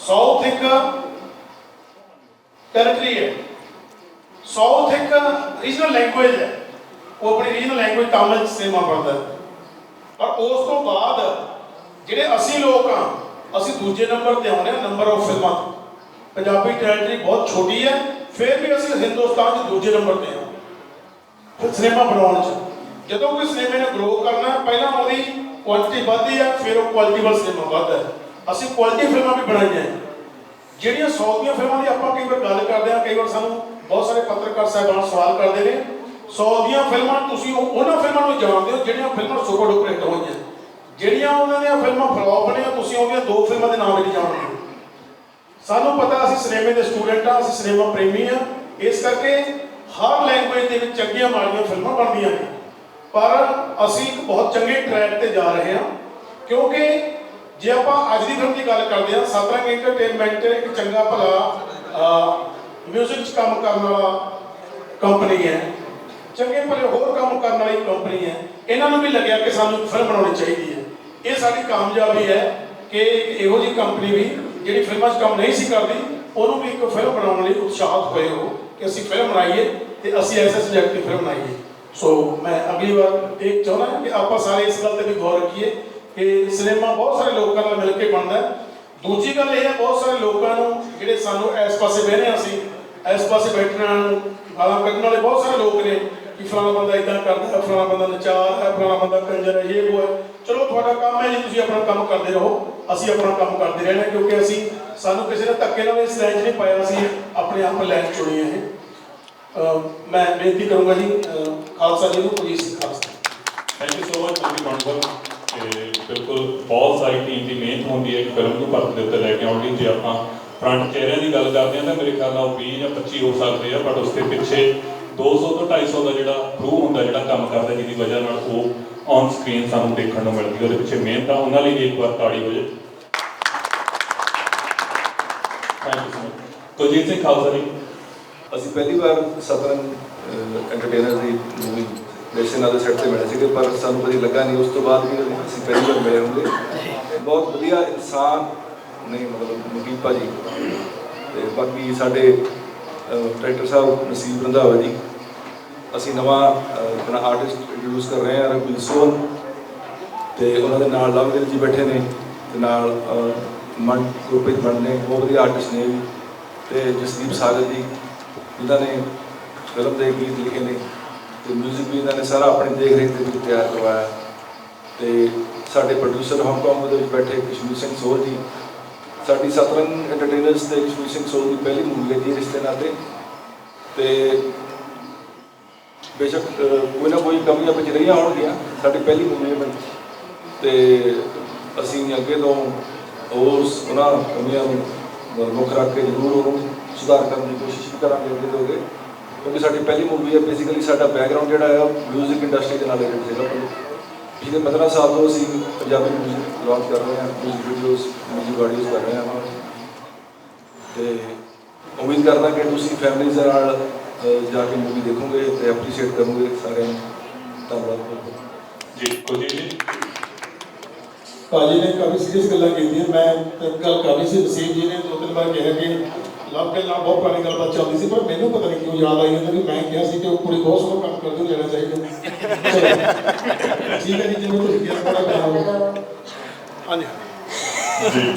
ਸਾਊਥ ਇੱਕ ਟੈਰੀਟਰੀ ਹੈ। ਸਾਊਥ ਇੱਕ ਰੀਜਨਲ ਲੈਂਗੁਏਜ ਹੈ। ਉਹ ਆਪਣੀ ਰੀਜਨਲ ਲੈਂਗੁਏਜ ਤਾਮਿਲ ਸਿਨੇਮਾ ਬਣਦਾ ਹੈ। ਔਰ ਉਸ ਤੋਂ ਬਾਅਦ ਜਿਹੜੇ ਅਸੀਂ ਲੋਕ ਆ ਅਸੀਂ ਦੂਜੇ ਨੰਬਰ ਤੇ ਆਉਂਦੇ ਹਾਂ ਨੰਬਰ ਆਫ ਫਿਲਮਾਂ ਪੰਜਾਬੀ ਟੈਰੀਟਰੀ ਬਹੁਤ ਛੋਟੀ ਹੈ ਫਿਰ ਵੀ ਅਸੀਂ ਹਿੰਦੁਸਤਾਨ 'ਚ ਦੂਜੇ ਨੰਬਰ ਤੇ ਹਾਂ ਫਿਰ ਸਿਨੇਮਾ ਬਣਾਉਣ 'ਚ। ਜਦੋਂ ਕੋਈ ਸਿਨੇਮੇ ਨੇ ਗਰੋ ਕਰਨਾ ਹੈ, ਪਹਿਲਾਂ ਉਹਦੀ ਕੁਆਲਿਟੀ ਵੱਧਦੀ ਹੈ ਫਿਰ ਉਹ ਕੁਆਲਿਟੀ ਵੱਲ ਸਿਨੇਮਾ ਵੱਧਦਾ ਹੈ ਅਸੀਂ ਕੁਆਲਿਟੀ ਫਿਲਮਾਂ ਵੀ ਬਣਾਈਆਂ ਜਿਹੜੀਆਂ 100 ਦੀਆਂ ਫਿਲਮਾਂ ਦੀ ਆਪਾਂ ਕਈ ਵਾਰ ਗੱਲ ਕਰਦੇ ਹਾਂ ਕਈ ਵਾਰ ਸਾਨੂੰ ਬਹੁਤ ਸਾਰੇ ਪੱਤਰਕਾਰ ਸਾਹਿਬਾਨ ਸਵਾਲ ਕਰਦੇ ਨੇ 100 ਦੀਆਂ ਫਿਲਮਾਂ ਤੁਸੀਂ ਉਹਨਾਂ ਫਿਲਮਾਂ ਨੂੰ ਜਾਣਦੇ ਹੋ ਜਿਹੜੀਆਂ ਫਿਲਮਾਂ ਸੁਪਰ ਡੁਪਰ ਹਿੱਟ ਹੋਈਆਂ। ਜਿਹੜੀਆਂ ਉਹਨਾਂ ਦੀਆਂ ਫਿਲਮਾਂ ਫਲॉप ਨੇ ਤੁਸੀਂ ਉਹਦੀਆਂ ਦੋ ਫਿਲਮਾਂ ਦੇ ਨਾਮ ਵੀ ਜਾਣਗੇ ਸਾਨੂੰ ਪਤਾ ਅਸੀਂ ਸਿਨੇਮੇ ਦੇ ਸਟੂਡੈਂਟ ਆ ਅਸੀਂ ਸਿਨੇਮਾ ਪ੍ਰੇਮੀ ਆ ਇਸ ਕਰਕੇ ਹਰ ਲੈਂਗੁਏਜ ਦੇ ਵਿੱਚ ਚੰਗੀਆਂ ਮਾੜੀਆਂ ਫਿਲਮਾਂ ਬਣਦੀਆਂ ਨੇ। ਪਰ ਅਸੀਂ ਇੱਕ ਬਹੁਤ ਚੰਗੇ ਟਰੈਕ ਤੇ ਜਾ ਰਹੇ ਹਾਂ, ਕਿਉਂਕਿ ਜੇ ਆਪਾਂ ਅੱਜ ਦੀ ਫਿਲਮ ਦੀ ਗੱਲ ਕਰਦੇ ਹਾਂ, ਸਤਰੰਗ ਐਂਟਰਟੇਨਮੈਂਟ ਇੱਕ ਚੰਗਾ ਭਲਾ ਮਿਊਜ਼ਿਕ 'ਚ ਕੰਮ ਕਰਨ ਵਾਲਾ ਕੰਪਨੀ ਹੈ। ਚੰਗੇ ਭਲੇ ਹੋਰ ਕੰਮ ਕਰਨ ਵਾਲੀ ਕੰਪਨੀ ਹੈ। ਇਹਨਾਂ ਨੂੰ ਵੀ ਲੱਗਿਆ ਕਿ ਸਾਨੂੰ ਫਿਲਮ ਬਣਾਉਣੀ ਚਾਹੀਦੀ ਹੈ। ਇਹ ਸਾਡੀ ਕਾਮਯਾਬੀ ਹੈ ਕਿ ਇਹੋ ਜਿਹੀ ਕੰਪਨੀ ਵੀ ਜਿਹੜੀ ਫਿਲਮਾਂ 'ਚ ਕੰਮ ਨਹੀਂ ਸੀ ਕਰਦੀ, ਉਹਨੂੰ ਵੀ ਇੱਕ ਫਿਲਮ ਬਣਾਉਣ ਲਈ ਉਤਸ਼ਾਹਤ ਹੋਏ ਹੋ ਕਿ ਅਸੀਂ ਫਿਲਮ ਬਣਾਈਏ ਤੇ ਅਸੀਂ ਐਸੇ ਸਬਜੈਕਟ ਦੀ ਫਿਲਮ ਬਣਾਈਏ। ਸੋ ਮੈਂ ਅਗਲੀ ਵਾਰ ਇਹ ਚਾਹੁੰਦਾ ਹਾਂ ਕਿ ਆਪਾਂ ਸਾਰੇ ਇਸ ਗੱਲ ਤੇ ਵੀ ਗੌਰ ਰੱਖੀਏ ਕਿ ਸਿਨੇਮਾ ਬਹੁਤ ਸਾਰੇ ਲੋਕਾਂ ਨਾਲ ਮਿਲ ਕੇ ਬਣਦਾ ਹੈ। ਦੂਜੀ ਗੱਲ ਇਹ ਹੈ, ਬਹੁਤ ਸਾਰੇ ਲੋਕਾਂ ਨੂੰ ਜਿਹੜੇ ਸਾਨੂੰ ਇਸ ਪਾਸੇ ਬਹਿਨੇ ਹਾਂ ਅਸੀਂ, ਇਸ ਪਾਸੇ ਬੈਠਣਾ ਨੂੰ ਗਾਲਾਂ ਕੱਢਣ ਵਾਲੇ ਬਹੁਤ ਸਾਰੇ ਲੋਕ ਨੇ ਕਿ ਫਲਾਣਾ ਬੰਦਾ ਇਦਾਂ ਕਰਦਾ ਹੈ, ਫਲਾਣਾ ਬੰਦਾ ਨਚਾਰ ਹੈ, ਫਲਾਣਾ ਬੰਦਾ ਕੰਜਰ ਹੈ, ਇਹ ਉਹ ਹੈ। ਚਲੋ, ਤੁਹਾਡਾ ਕੰਮ ਹੈ ਜੀ, ਤੁਸੀਂ ਆਪਣਾ ਕੰਮ ਕਰਦੇ ਰਹੋ। ਅਸੀਂ ਆਪਣਾ ਕੰਮ ਕਰਦੇ ਰਹਿਣਾ ਕਿਉਂਕਿ ਅਸੀਂ, ਸਾਨੂੰ ਕਿਸੇ ਨੇ ਧੱਕੇ ਨਾਲ ਇਸ ਲਾਈਨ 'ਚ ਨਹੀਂ ਪਾਇਆ ਸੀ ਆਪਣੇ ਆਪ ਲਾਈਨ ਚੁਣੀ ਹੈ ਮੈਂ ਬੇਨਤੀ ਕਰੂੰਗਾ ਜੀ ਖਾਲਸਾ ਜੀ ਨੂੰ police Khalsa thank you so much ਤੁਸੀਂ ਬਣਵਾਓ ਤੇ ਬਿਲਕੁਲ ਬਹੁਤ ਸਾਰੀ ਟੀਮ ਦੀ ਮਿਹਨਤ ਹੁੰਦੀ ਹੈ, ਇੱਕ ਫਿਲਮ ਨੂੰ ਪਰਤ ਉੱਤੇ ਲੈ ਕੇ ਆਉਣ ਲਈ। ਜੇ ਆਪਾਂ ਫਰੰਟ ਚਿਹਰਿਆਂ ਦੀ ਗੱਲ ਕਰਦੇ ਹਾਂ, ਤਾਂ ਮੇਰੇ ਖਿਆਲ ਨਾਲ 20 ਜਾਂ 25 ਹੋ ਸਕਦੇ ਆ ਬਟ ਉਸ ਦੇ ਪਿੱਛੇ 200 ਤੋਂ 250 ਦਾ ਜਿਹੜਾ ਕਰੂ ਹੁੰਦਾ, ਜਿਹੜਾ ਕੰਮ ਕਰਦਾ, ਜਿਹਦੀ ਵਜ੍ਹਾ ਨਾਲ ਉਹ ਔਨ ਸਕਰੀਨ ਸਾਨੂੰ ਦੇਖਣ ਨੂੰ ਮਿਲਦੀ ਉਹਦੇ ਪਿੱਛੇ ਮਿਹਨਤ ਆ ਉਹਨਾਂ ਲਈ ਵੀ ਇੱਕ ਵਾਰ ਤਾੜੀ ਹੋ ਜਾਏ ਕੁਲਜੀਤ ਸਿੰਘ ਖਾਲਸਾ ਜੀ। ਅਸੀਂ ਪਹਿਲੀ ਵਾਰ ਸਤਰੰਗ ਐਂਟਰਟੇਨਰ ਦੀ ਮੂਵੀ ਦਰਸ਼ਨ ਦੇ ਸੈੱਟ ਤੇ ਮਿਲੇ ਸੀਗੇ, ਪਰ ਸਾਨੂੰ ਕਦੀ ਲੱਗਾ ਨਹੀਂ। ਉਸ ਤੋਂ ਬਾਅਦ ਵੀ ਅਸੀਂ ਪਹਿਲੀ ਵਾਰ ਮਿਲੇ ਹੋਗੇ ਬਹੁਤ ਵਧੀਆ ਇਨਸਾਨ ਨੇ ਮਤਲਬ ਮੁਕੀਮ ਭਾਜੀ। ਤੇ ਬਾਕੀ ਸਾਡੇ ਡਾਇਰੈਕਟਰ ਸਾਹਿਬ ਨਸੀਬ ਰੰਧਾਵਾ ਜੀ। ਅਸੀਂ ਨਵਾਂ ਆਪਣਾ ਆਰਟਿਸਟ ਇੰਟਰੋਡਿਊਸ ਕਰ ਰਹੇ ਹਾਂ ਰਘਵੀਰ ਸੋਨ ਤੇ ਉਹਨਾਂ ਦੇ ਨਾਲ ਲਵਗਿਲ ਜੀ ਬੈਠੇ ਨੇ ਤੇ ਨਾਲ ਮਨ, ਗੁਰਪ੍ਰੀਤ ਮਨ ਨੇ, ਬਹੁਤ ਵਧੀਆ ਆਰਟਿਸਟ ਨੇ ਵੀ। ਤੇ ਜਸਦੀਪ ਸਾਗਰ ਜੀ, ਜਿਨ੍ਹਾਂ ਨੇ ਫਿਲਮ ਦੇ ਗੀਤ ਲਿਖੇ ਨੇ। ਤੇ 뮤직 ਵੀ ਇਹਨਾਂ ਨੇ ਸਾਰਾ ਆਪਣੀ ਦੇਖ ਰੇਖ ਦੇ ਵਿੱਚ ਤਿਆਰ ਕਰਵਾਇਆ। ਤੇ ਸਾਡੇ ਪ੍ਰੋਡਿਊਸਰ ਹਾਂਗਕਾਂਗ ਦੇ ਵਿੱਚ ਬੈਠੇ ਕਸ਼ਮੀਰ ਸਿੰਘ ਸੋਹ ਜੀ। ਸਾਡੀ ਸਤਰੰਗ ਐਂਟਰਟੇਨਰਸ ਤੇ ਕਸ਼ਮੀਰ ਸਿੰਘ ਸੋਹ ਦੀ ਪਹਿਲੀ ਮੂਵੀ ਹੈ ਜੀ ਰਿਸ਼ਤੇ ਨਾਤੇ ਤੇ। ਬੇਸ਼ੱਕ ਕੋਈ ਨਾ ਕੋਈ ਕਮੀਆਂ ਵਿੱਚ ਰਹੀਆਂ ਹੋਣਗੀਆਂ ਸਾਡੀ ਪਹਿਲੀ ਮੂਵੀ ਹੈ ਤੇ ਅਸੀਂ ਅੱਗੇ ਤੋਂ ਉਸ ਉਹਨਾਂ ਕਮੀਆਂ ਨੂੰ ਮੁੱਖ ਰੱਖ ਕੇ ਜ਼ਰੂਰ ਉਹਨੂੰ ਸੁਧਾਰ ਕਰਨ ਦੀ ਕੋਸ਼ਿਸ਼ ਵੀ ਕਰਾਂਗੇ ਅੱਗੇ ਤੋਂ ਅੱਗੇ। ਕਿਉਂਕਿ ਸਾਡੀ ਪਹਿਲੀ ਮੂਵੀ ਹੈ ਬੇਸਿਕਲੀ ਸਾਡਾ ਬੈਕਗ੍ਰਾਉਂਡ ਜਿਹੜਾ ਹੈ ਮਿਊਜ਼ਿਕ ਇੰਡਸਟਰੀ ਦੇ ਨਾਲ ਰਿਲੇਟਡ ਸੀਗਾ। ਪਿਛਲੇ 15 ਸਾਲ ਤੋਂ ਅਸੀਂ ਪੰਜਾਬੀ ਮਿਊਜ਼ਿਕ ਲਾਂਚ ਕਰ ਰਹੇ ਹਾਂ ਮਿਊਜ਼ਿਕ ਵੀਡੀਓਜ਼ ਮਿਊਜ਼ਿਕ ਆਡੀਓਜ਼ ਕਰ ਰਹੇ ਹਾਂ ਤੇ ਉਮੀਦ ਕਰਦਾ ਕਿ ਤੁਸੀਂ ਫੈਮਿਲੀਜ਼ ਦੇ ਨਾਲ ਜਾ ਕੇ ਮੂਵੀ ਦੇਖੋਗੇ ਤੇ ਐਪਰੀਸ਼ੀਏਟ ਕਰੋਗੇ ਸਾਰਿਆਂ ਨੂੰ। ਧੰਨਵਾਦ। ਬਹੁਤ ਬਹੁਤ ਜੀ ਕੁਲਜੀਤ ਜੀ। ਭਾਜੀ ਨੇ ਕਾਫੀ ਸੀਰੀਅਸ ਗੱਲਾਂ ਕੀਤੀਆਂ। ਮੈਂ ਗੱਲ ਕਰਨੀ ਸੀ ਨਸੀਬ ਜੀ ਨੇ ਦੋ ਤਿੰਨ ਵਾਰ ਕਿਹਾ ਕਿ ਲਵ ਕੇ ਨਾਲ ਬਹੁਤ ਪੁਰਾਣੀ ਗੱਲਬਾਤ ਚੱਲਦੀ ਸੀ ਪਰ ਮੈਨੂੰ ਪਤਾ ਨਹੀਂ ਕਿਉਂ ਯਾਦ ਆਈ ਉਹਨਾਂ ਵੀ ਮੈਂ ਕਿਹਾ ਸੀ ਕਿ ਉਹ ਕੁੜੀ ਬਹੁਤ ਸੋਹਣਾ ਕੰਮ ਕਰਦੀ ਲੈਣਾ ਚਾਹੀਦਾ। ਠੀਕ ਹੈ ਜੀ ਜਿਵੇਂ ਤੁਸੀਂ ਕਿਹਾ ਬੜਾ ਪਿਆਰ ਹਾਂਜੀ ਜੀ।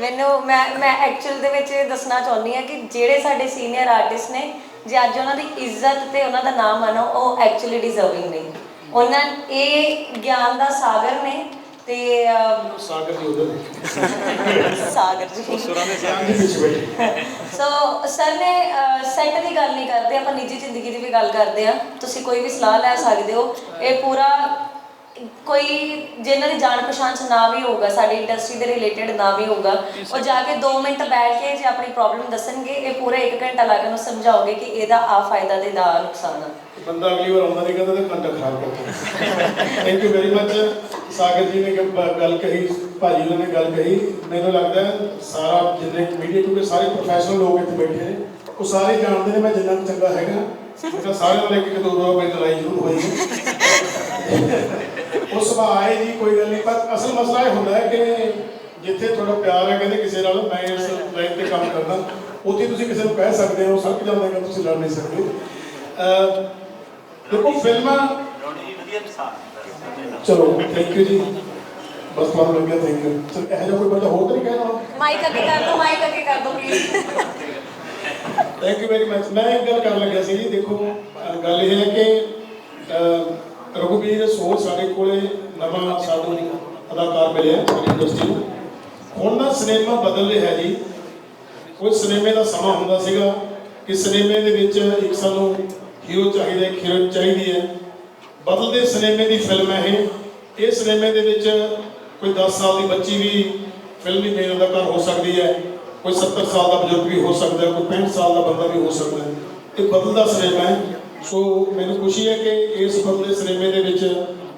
ਮੈਨੂੰ ਮੈਂ ਮੈਂ ਐਕਚੁਅਲ ਦੇ ਵਿੱਚ ਇਹ ਦੱਸਣਾ ਚਾਹੁੰਦੀ ਹਾਂ ਕਿ ਜਿਹੜੇ ਸਾਡੇ ਸੀਨੀਅਰ ਆਰਟਿਸਟ ਨੇ ਜੇ ਅੱਜ ਉਹਨਾਂ ਦੀ ਇੱਜ਼ਤ ਤੇ ਉਹਨਾਂ ਦਾ ਨਾਮ ਆ ਨਾ ਉਹ ਐਕਚੁਅਲੀ ਡਿਜ਼ਰਵਿੰਗ ਨੇ। ਉਹਨਾਂ ਇਹ ਗਿਆਨ ਦਾ ਸਾਗਰ ਨੇ ਤੇ ਸਾਗਰ ਜੀ ਉਧਰ। ਸਾਗਰ ਜੀ। ਦੇ ਪਿੱਛੇ ਬੈਠੇ। ਸੋ ਸਰ ਨੇ ਸੈੱਟ ਦੀ ਗੱਲ ਨਹੀਂ ਕਰਦੇ ਆਪਾਂ ਨਿੱਜੀ ਜ਼ਿੰਦਗੀ ਦੀ ਵੀ ਗੱਲ ਕਰਦੇ ਆ ਤੁਸੀਂ ਕੋਈ ਵੀ ਸਲਾਹ ਲੈ ਸਕਦੇ ਹੋ। ਇਹ ਪੂਰਾ ਕੋਈ ਜਿਨ੍ਹਾਂ ਦੀ ਜਾਣ ਪਛਾਣ ਚ ਨਾ ਵੀ ਹੋਊਗਾ ਸਾਡੀ ਇੰਡਸਟਰੀ ਦੇ ਰਿਲੇਟਡ ਨਾ ਵੀ ਹੋਊਗਾ ਉਹ ਜਾ ਕੇ 2 ਮਿੰਟ ਬੈਠ ਕੇ ਜੇ ਆਪਣੀ ਪ੍ਰੋਬਲਮ ਦੱਸਣਗੇ ਇਹ ਪੂਰਾ 1 ਘੰਟਾ ਲਾ ਕੇ ਉਹਨੂੰ ਸਮਝਾਓਗੇ ਕਿ ਇਹਦਾ ਆ ਫਾਇਦਾ ਤੇ ਦਾ ਨੁਕਸਾਨ ਆ। ਬੰਦਾ ਅਗਲੀ ਵਾਰ ਆਉਂਦਾ ਨਹੀਂ ਕਹਿੰਦਾ ਤੇ ਘੰਟਾ ਖਰਾਬ ਕਰਦਾ thank you very much Sagar ji ਨੇ ਗੱਲ ਕਹੀ, ਭਾਜੀ ਉਹਨਾਂ ਨੇ ਗੱਲ ਕਹੀ। ਮੈਨੂੰ ਲੱਗਦਾ ਸਾਰਾ ਜਿੰਨੇ ਮੀਡੀਆ ਕਿਉਂਕਿ ਸਾਰੇ ਪ੍ਰੋਫੈਸ਼ਨਲ ਲੋਕ ਇੱਥੇ ਬੈਠੇ ਨੇ, ਉਹ ਸਾਰੇ ਜਾਣਦੇ ਨੇ ਮੈਂ ਜਿੰਨਾ ਕੁ ਚੰਗਾ ਹੈਗਾ। ਮੇਰਾ ਸਾਰਿਆਂ ਨਾਲ ਇੱਕ ਇੱਕ ਦੋ ਦੋ ਵਾਰ ਲੜਾਈ ਜ਼ਰੂਰ ਹੋਈ ਹੈ। ਉਹ ਸੁਭਾਅ ਆਏ ਜੀ, ਕੋਈ ਗੱਲ ਨਹੀਂ, ਪਰ ਅਸਲ ਮਸਲਾ ਇਹ ਹੁੰਦਾ ਹੈ ਕਿ ਜਿੱਥੇ ਤੁਹਾਡਾ ਪਿਆਰ ਹੈ, ਕਹਿੰਦੇ ਕਿਸੇ ਨਾਲ, ਮੈਂ ਇਸ ਲਾਈਨ ਤੇ ਕੰਮ ਕਰਦਾ। ਉੱਥੇ ਤੁਸੀਂ ਕਿਸੇ ਨੂੰ ਕਹਿ ਸਕਦੇ ਹੋ, ਸੜਕ ਜਾਂਦਾ ਕਿ ਤੁਸੀਂ ਲੜ ਨਹੀਂ ਸਕਦੇ। ਦੇਖੋ, ਫਿਲਮਾਂ ਚਲੋ ਥੈਂਕ ਯੂ ਜੀ। ਬਸ ਤੁਹਾਨੂੰ ਲੱਗਿਆ ਥੈਂਕ ਯੂ ਚਲ ਇਹ ਜਿਹਾ ਕੋਈ ਬੰਦਾ ਹੋਰ ਤਾਂ ਨਹੀਂ ਕਹਿਣਾ ਮਾਈਕ ਅੱਗੇ ਕਰ ਦੋ ਮਾਈਕ ਅੱਗੇ ਕਰ ਦੋ please thank you very much ਮੈਂ ਇੱਕ ਗੱਲ ਕਰਨ ਲੱਗਿਆ ਸੀ ਜੀ ਦੇਖੋ ਗੱਲ ਇਹ ਹੈ ਕਿ ਅਹ ਰਘੁਬੀਰ ਸੋਹ ਸਾਡੇ ਕੋਲੇ ਨਵਾਂ ਸਾਨੂੰ ਅਦਾਕਾਰ ਮਿਲਿਆ ਸਾਡੀ ਇੰਡਸਟਰੀ ਨੂੰ। ਹੁਣ ਨਾ ਸਿਨੇਮਾ ਬਦਲ ਰਿਹਾ ਜੀ। ਕੋਈ ਸਿਨੇਮੇ ਦਾ ਸਮਾਂ ਹੁੰਦਾ ਸੀਗਾ ਕਿ ਸਿਨੇਮੇ ਦੇ ਵਿੱਚ ਇੱਕ ਸਾਨੂੰ ਹੀਰੋ ਚਾਹੀਦਾ ਹੀਰੋਇਨ ਚਾਹੀਦੀ ਹੈ। ਬਦਲਦੇ ਸਿਨੇਮੇ ਦੀ ਫਿਲਮ ਹੈ ਇਹ। ਇਹ ਸਿਨੇਮੇ ਦੇ ਵਿੱਚ ਕੋਈ 10 ਸਾਲ ਦੀ ਬੱਚੀ ਵੀ ਫਿਲਮੀ ਦਾ ਘਰ ਹੋ ਸਕਦੀ ਹੈ। ਕੋਈ 70 ਸਾਲ ਦਾ ਬਜ਼ੁਰਗ ਵੀ ਹੋ ਸਕਦਾ ਕੋਈ 65 ਸਾਲ ਦਾ ਬੰਦਾ ਵੀ ਹੋ ਸਕਦਾ ਇਹ ਬਦਲਦਾ ਸਿਨੇਮਾ ਹੈ। ਸੋ ਮੈਨੂੰ ਖੁਸ਼ੀ ਹੈ ਕਿ ਇਸ ਬਦਲਦੇ ਸਿਨੇਮੇ ਦੇ ਵਿੱਚ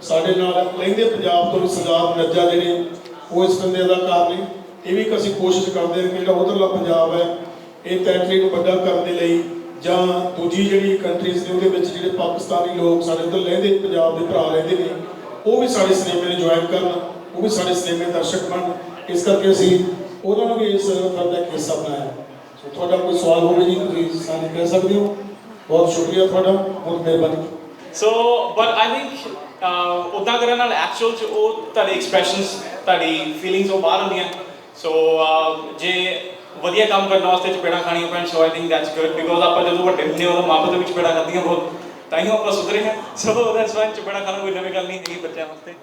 ਸਾਡੇ ਨਾਲ ਲਹਿੰਦੇ ਪੰਜਾਬ ਤੋਂ ਵੀ ਸਰਦਾਰ ਨੱਜਾ ਜਿਹੜੇ, ਉਹ ਇਸ ਬੰਦੇ ਅਦਾਕਾਰ ਨੇ। ਇਹ ਵੀ ਇੱਕ ਅਸੀਂ ਕੋਸ਼ਿਸ਼ ਕਰਦੇ ਹਾਂ ਕਿ ਜਿਹੜਾ ਉਧਰਲਾ ਪੰਜਾਬ ਹੈ, ਇਹ ਟੈਰੀਟਰੀ ਨੂੰ ਵੱਡਾ ਕਰਨ ਦੇ ਲਈ ਜਾਂ ਦੂਜੀ ਜਿਹੜੀ ਕੰਟਰੀਜ਼ ਨੇ ਉਹਦੇ ਵਿੱਚ ਜਿਹੜੇ ਪਾਕਿਸਤਾਨੀ ਲੋਕ ਸਾਡੇ ਉੱਧਰ ਲਹਿੰਦੇ ਪੰਜਾਬ ਦੇ ਭਰਾ ਰਹਿੰਦੇ ਨੇ, ਉਹ ਵੀ ਸਾਡੇ ਸਿਨੇਮੇ ਨੂੰ ਜੁਆਇਨ ਕਰਨ, ਉਹ ਵੀ ਸਾਡੇ ਸਿਨੇਮੇ ਦਰਸ਼ਕ ਬਣ। ਇਸ ਕਰਕੇ ਅਸੀਂ ਉਹਨਾਂ ਨੂੰ ਵੀ ਇਸ ਫਿਲਮ ਦਾ ਹਿੱਸਾ ਬਣਾਇਆ। ਸੋ ਤੁਹਾਡਾ ਕੋਈ ਸਵਾਲ ਹੋਵੇ ਜੀ, ਤੁਸੀਂ ਸਾਰੇ ਕਹਿ ਸਕਦੇ ਹੋ। ਬਹੁਤ ਸ਼ੁਕਰੀਆ ਤੁਹਾਡਾ, ਬਹੁਤ ਮਿਹਰਬਾਨੀ। ਸੋ ਬਟ ਆਈ ਥਿੰਕ ਉਦਾਂ ਕਰਨ ਨਾਲ ਐਕਚੁਅਲ ਚ ਉਹ ਤੁਹਾਡੇ ਐਕਸਪ੍ਰੈਸ਼ਨਸ ਤੁਹਾਡੀ ਫੀਲਿੰਗਸ ਉਹ ਬਾਹਰ ਆਉਂਦੀਆਂ। ਸੋ ਜੇ ਵਧੀਆ ਕੰਮ ਕਰਨ ਵਾਸਤੇ ਚਪੇੜਾਂ ਖਾਣੀਆਂ ਪੈਣ so I think that's good because ਆਪਾਂ ਜਦੋਂ ਵੱਡੇ ਹੁੰਦੇ ਹਾਂ, ਉਦੋਂ ਮਾਪੇ ਤੋਂ ਵੀ ਚਪੇੜਾਂ ਖਾਧੀਆਂ ਬਹੁਤ, ਤਾਂ ਹੀ ਆਪਾਂ ਸੁਧਰੇ ਹਾਂ। ਸੋ ਦੈਟਸ ਵਾਈ ਚਪੇੜਾ ਖਾਣਾ ਕੋਈ ਨਵੀਂ ਗੱਲ ਨਹੀਂ ਹੈਗੀ ਬੱਚਿਆਂ ਵਾਸਤੇ।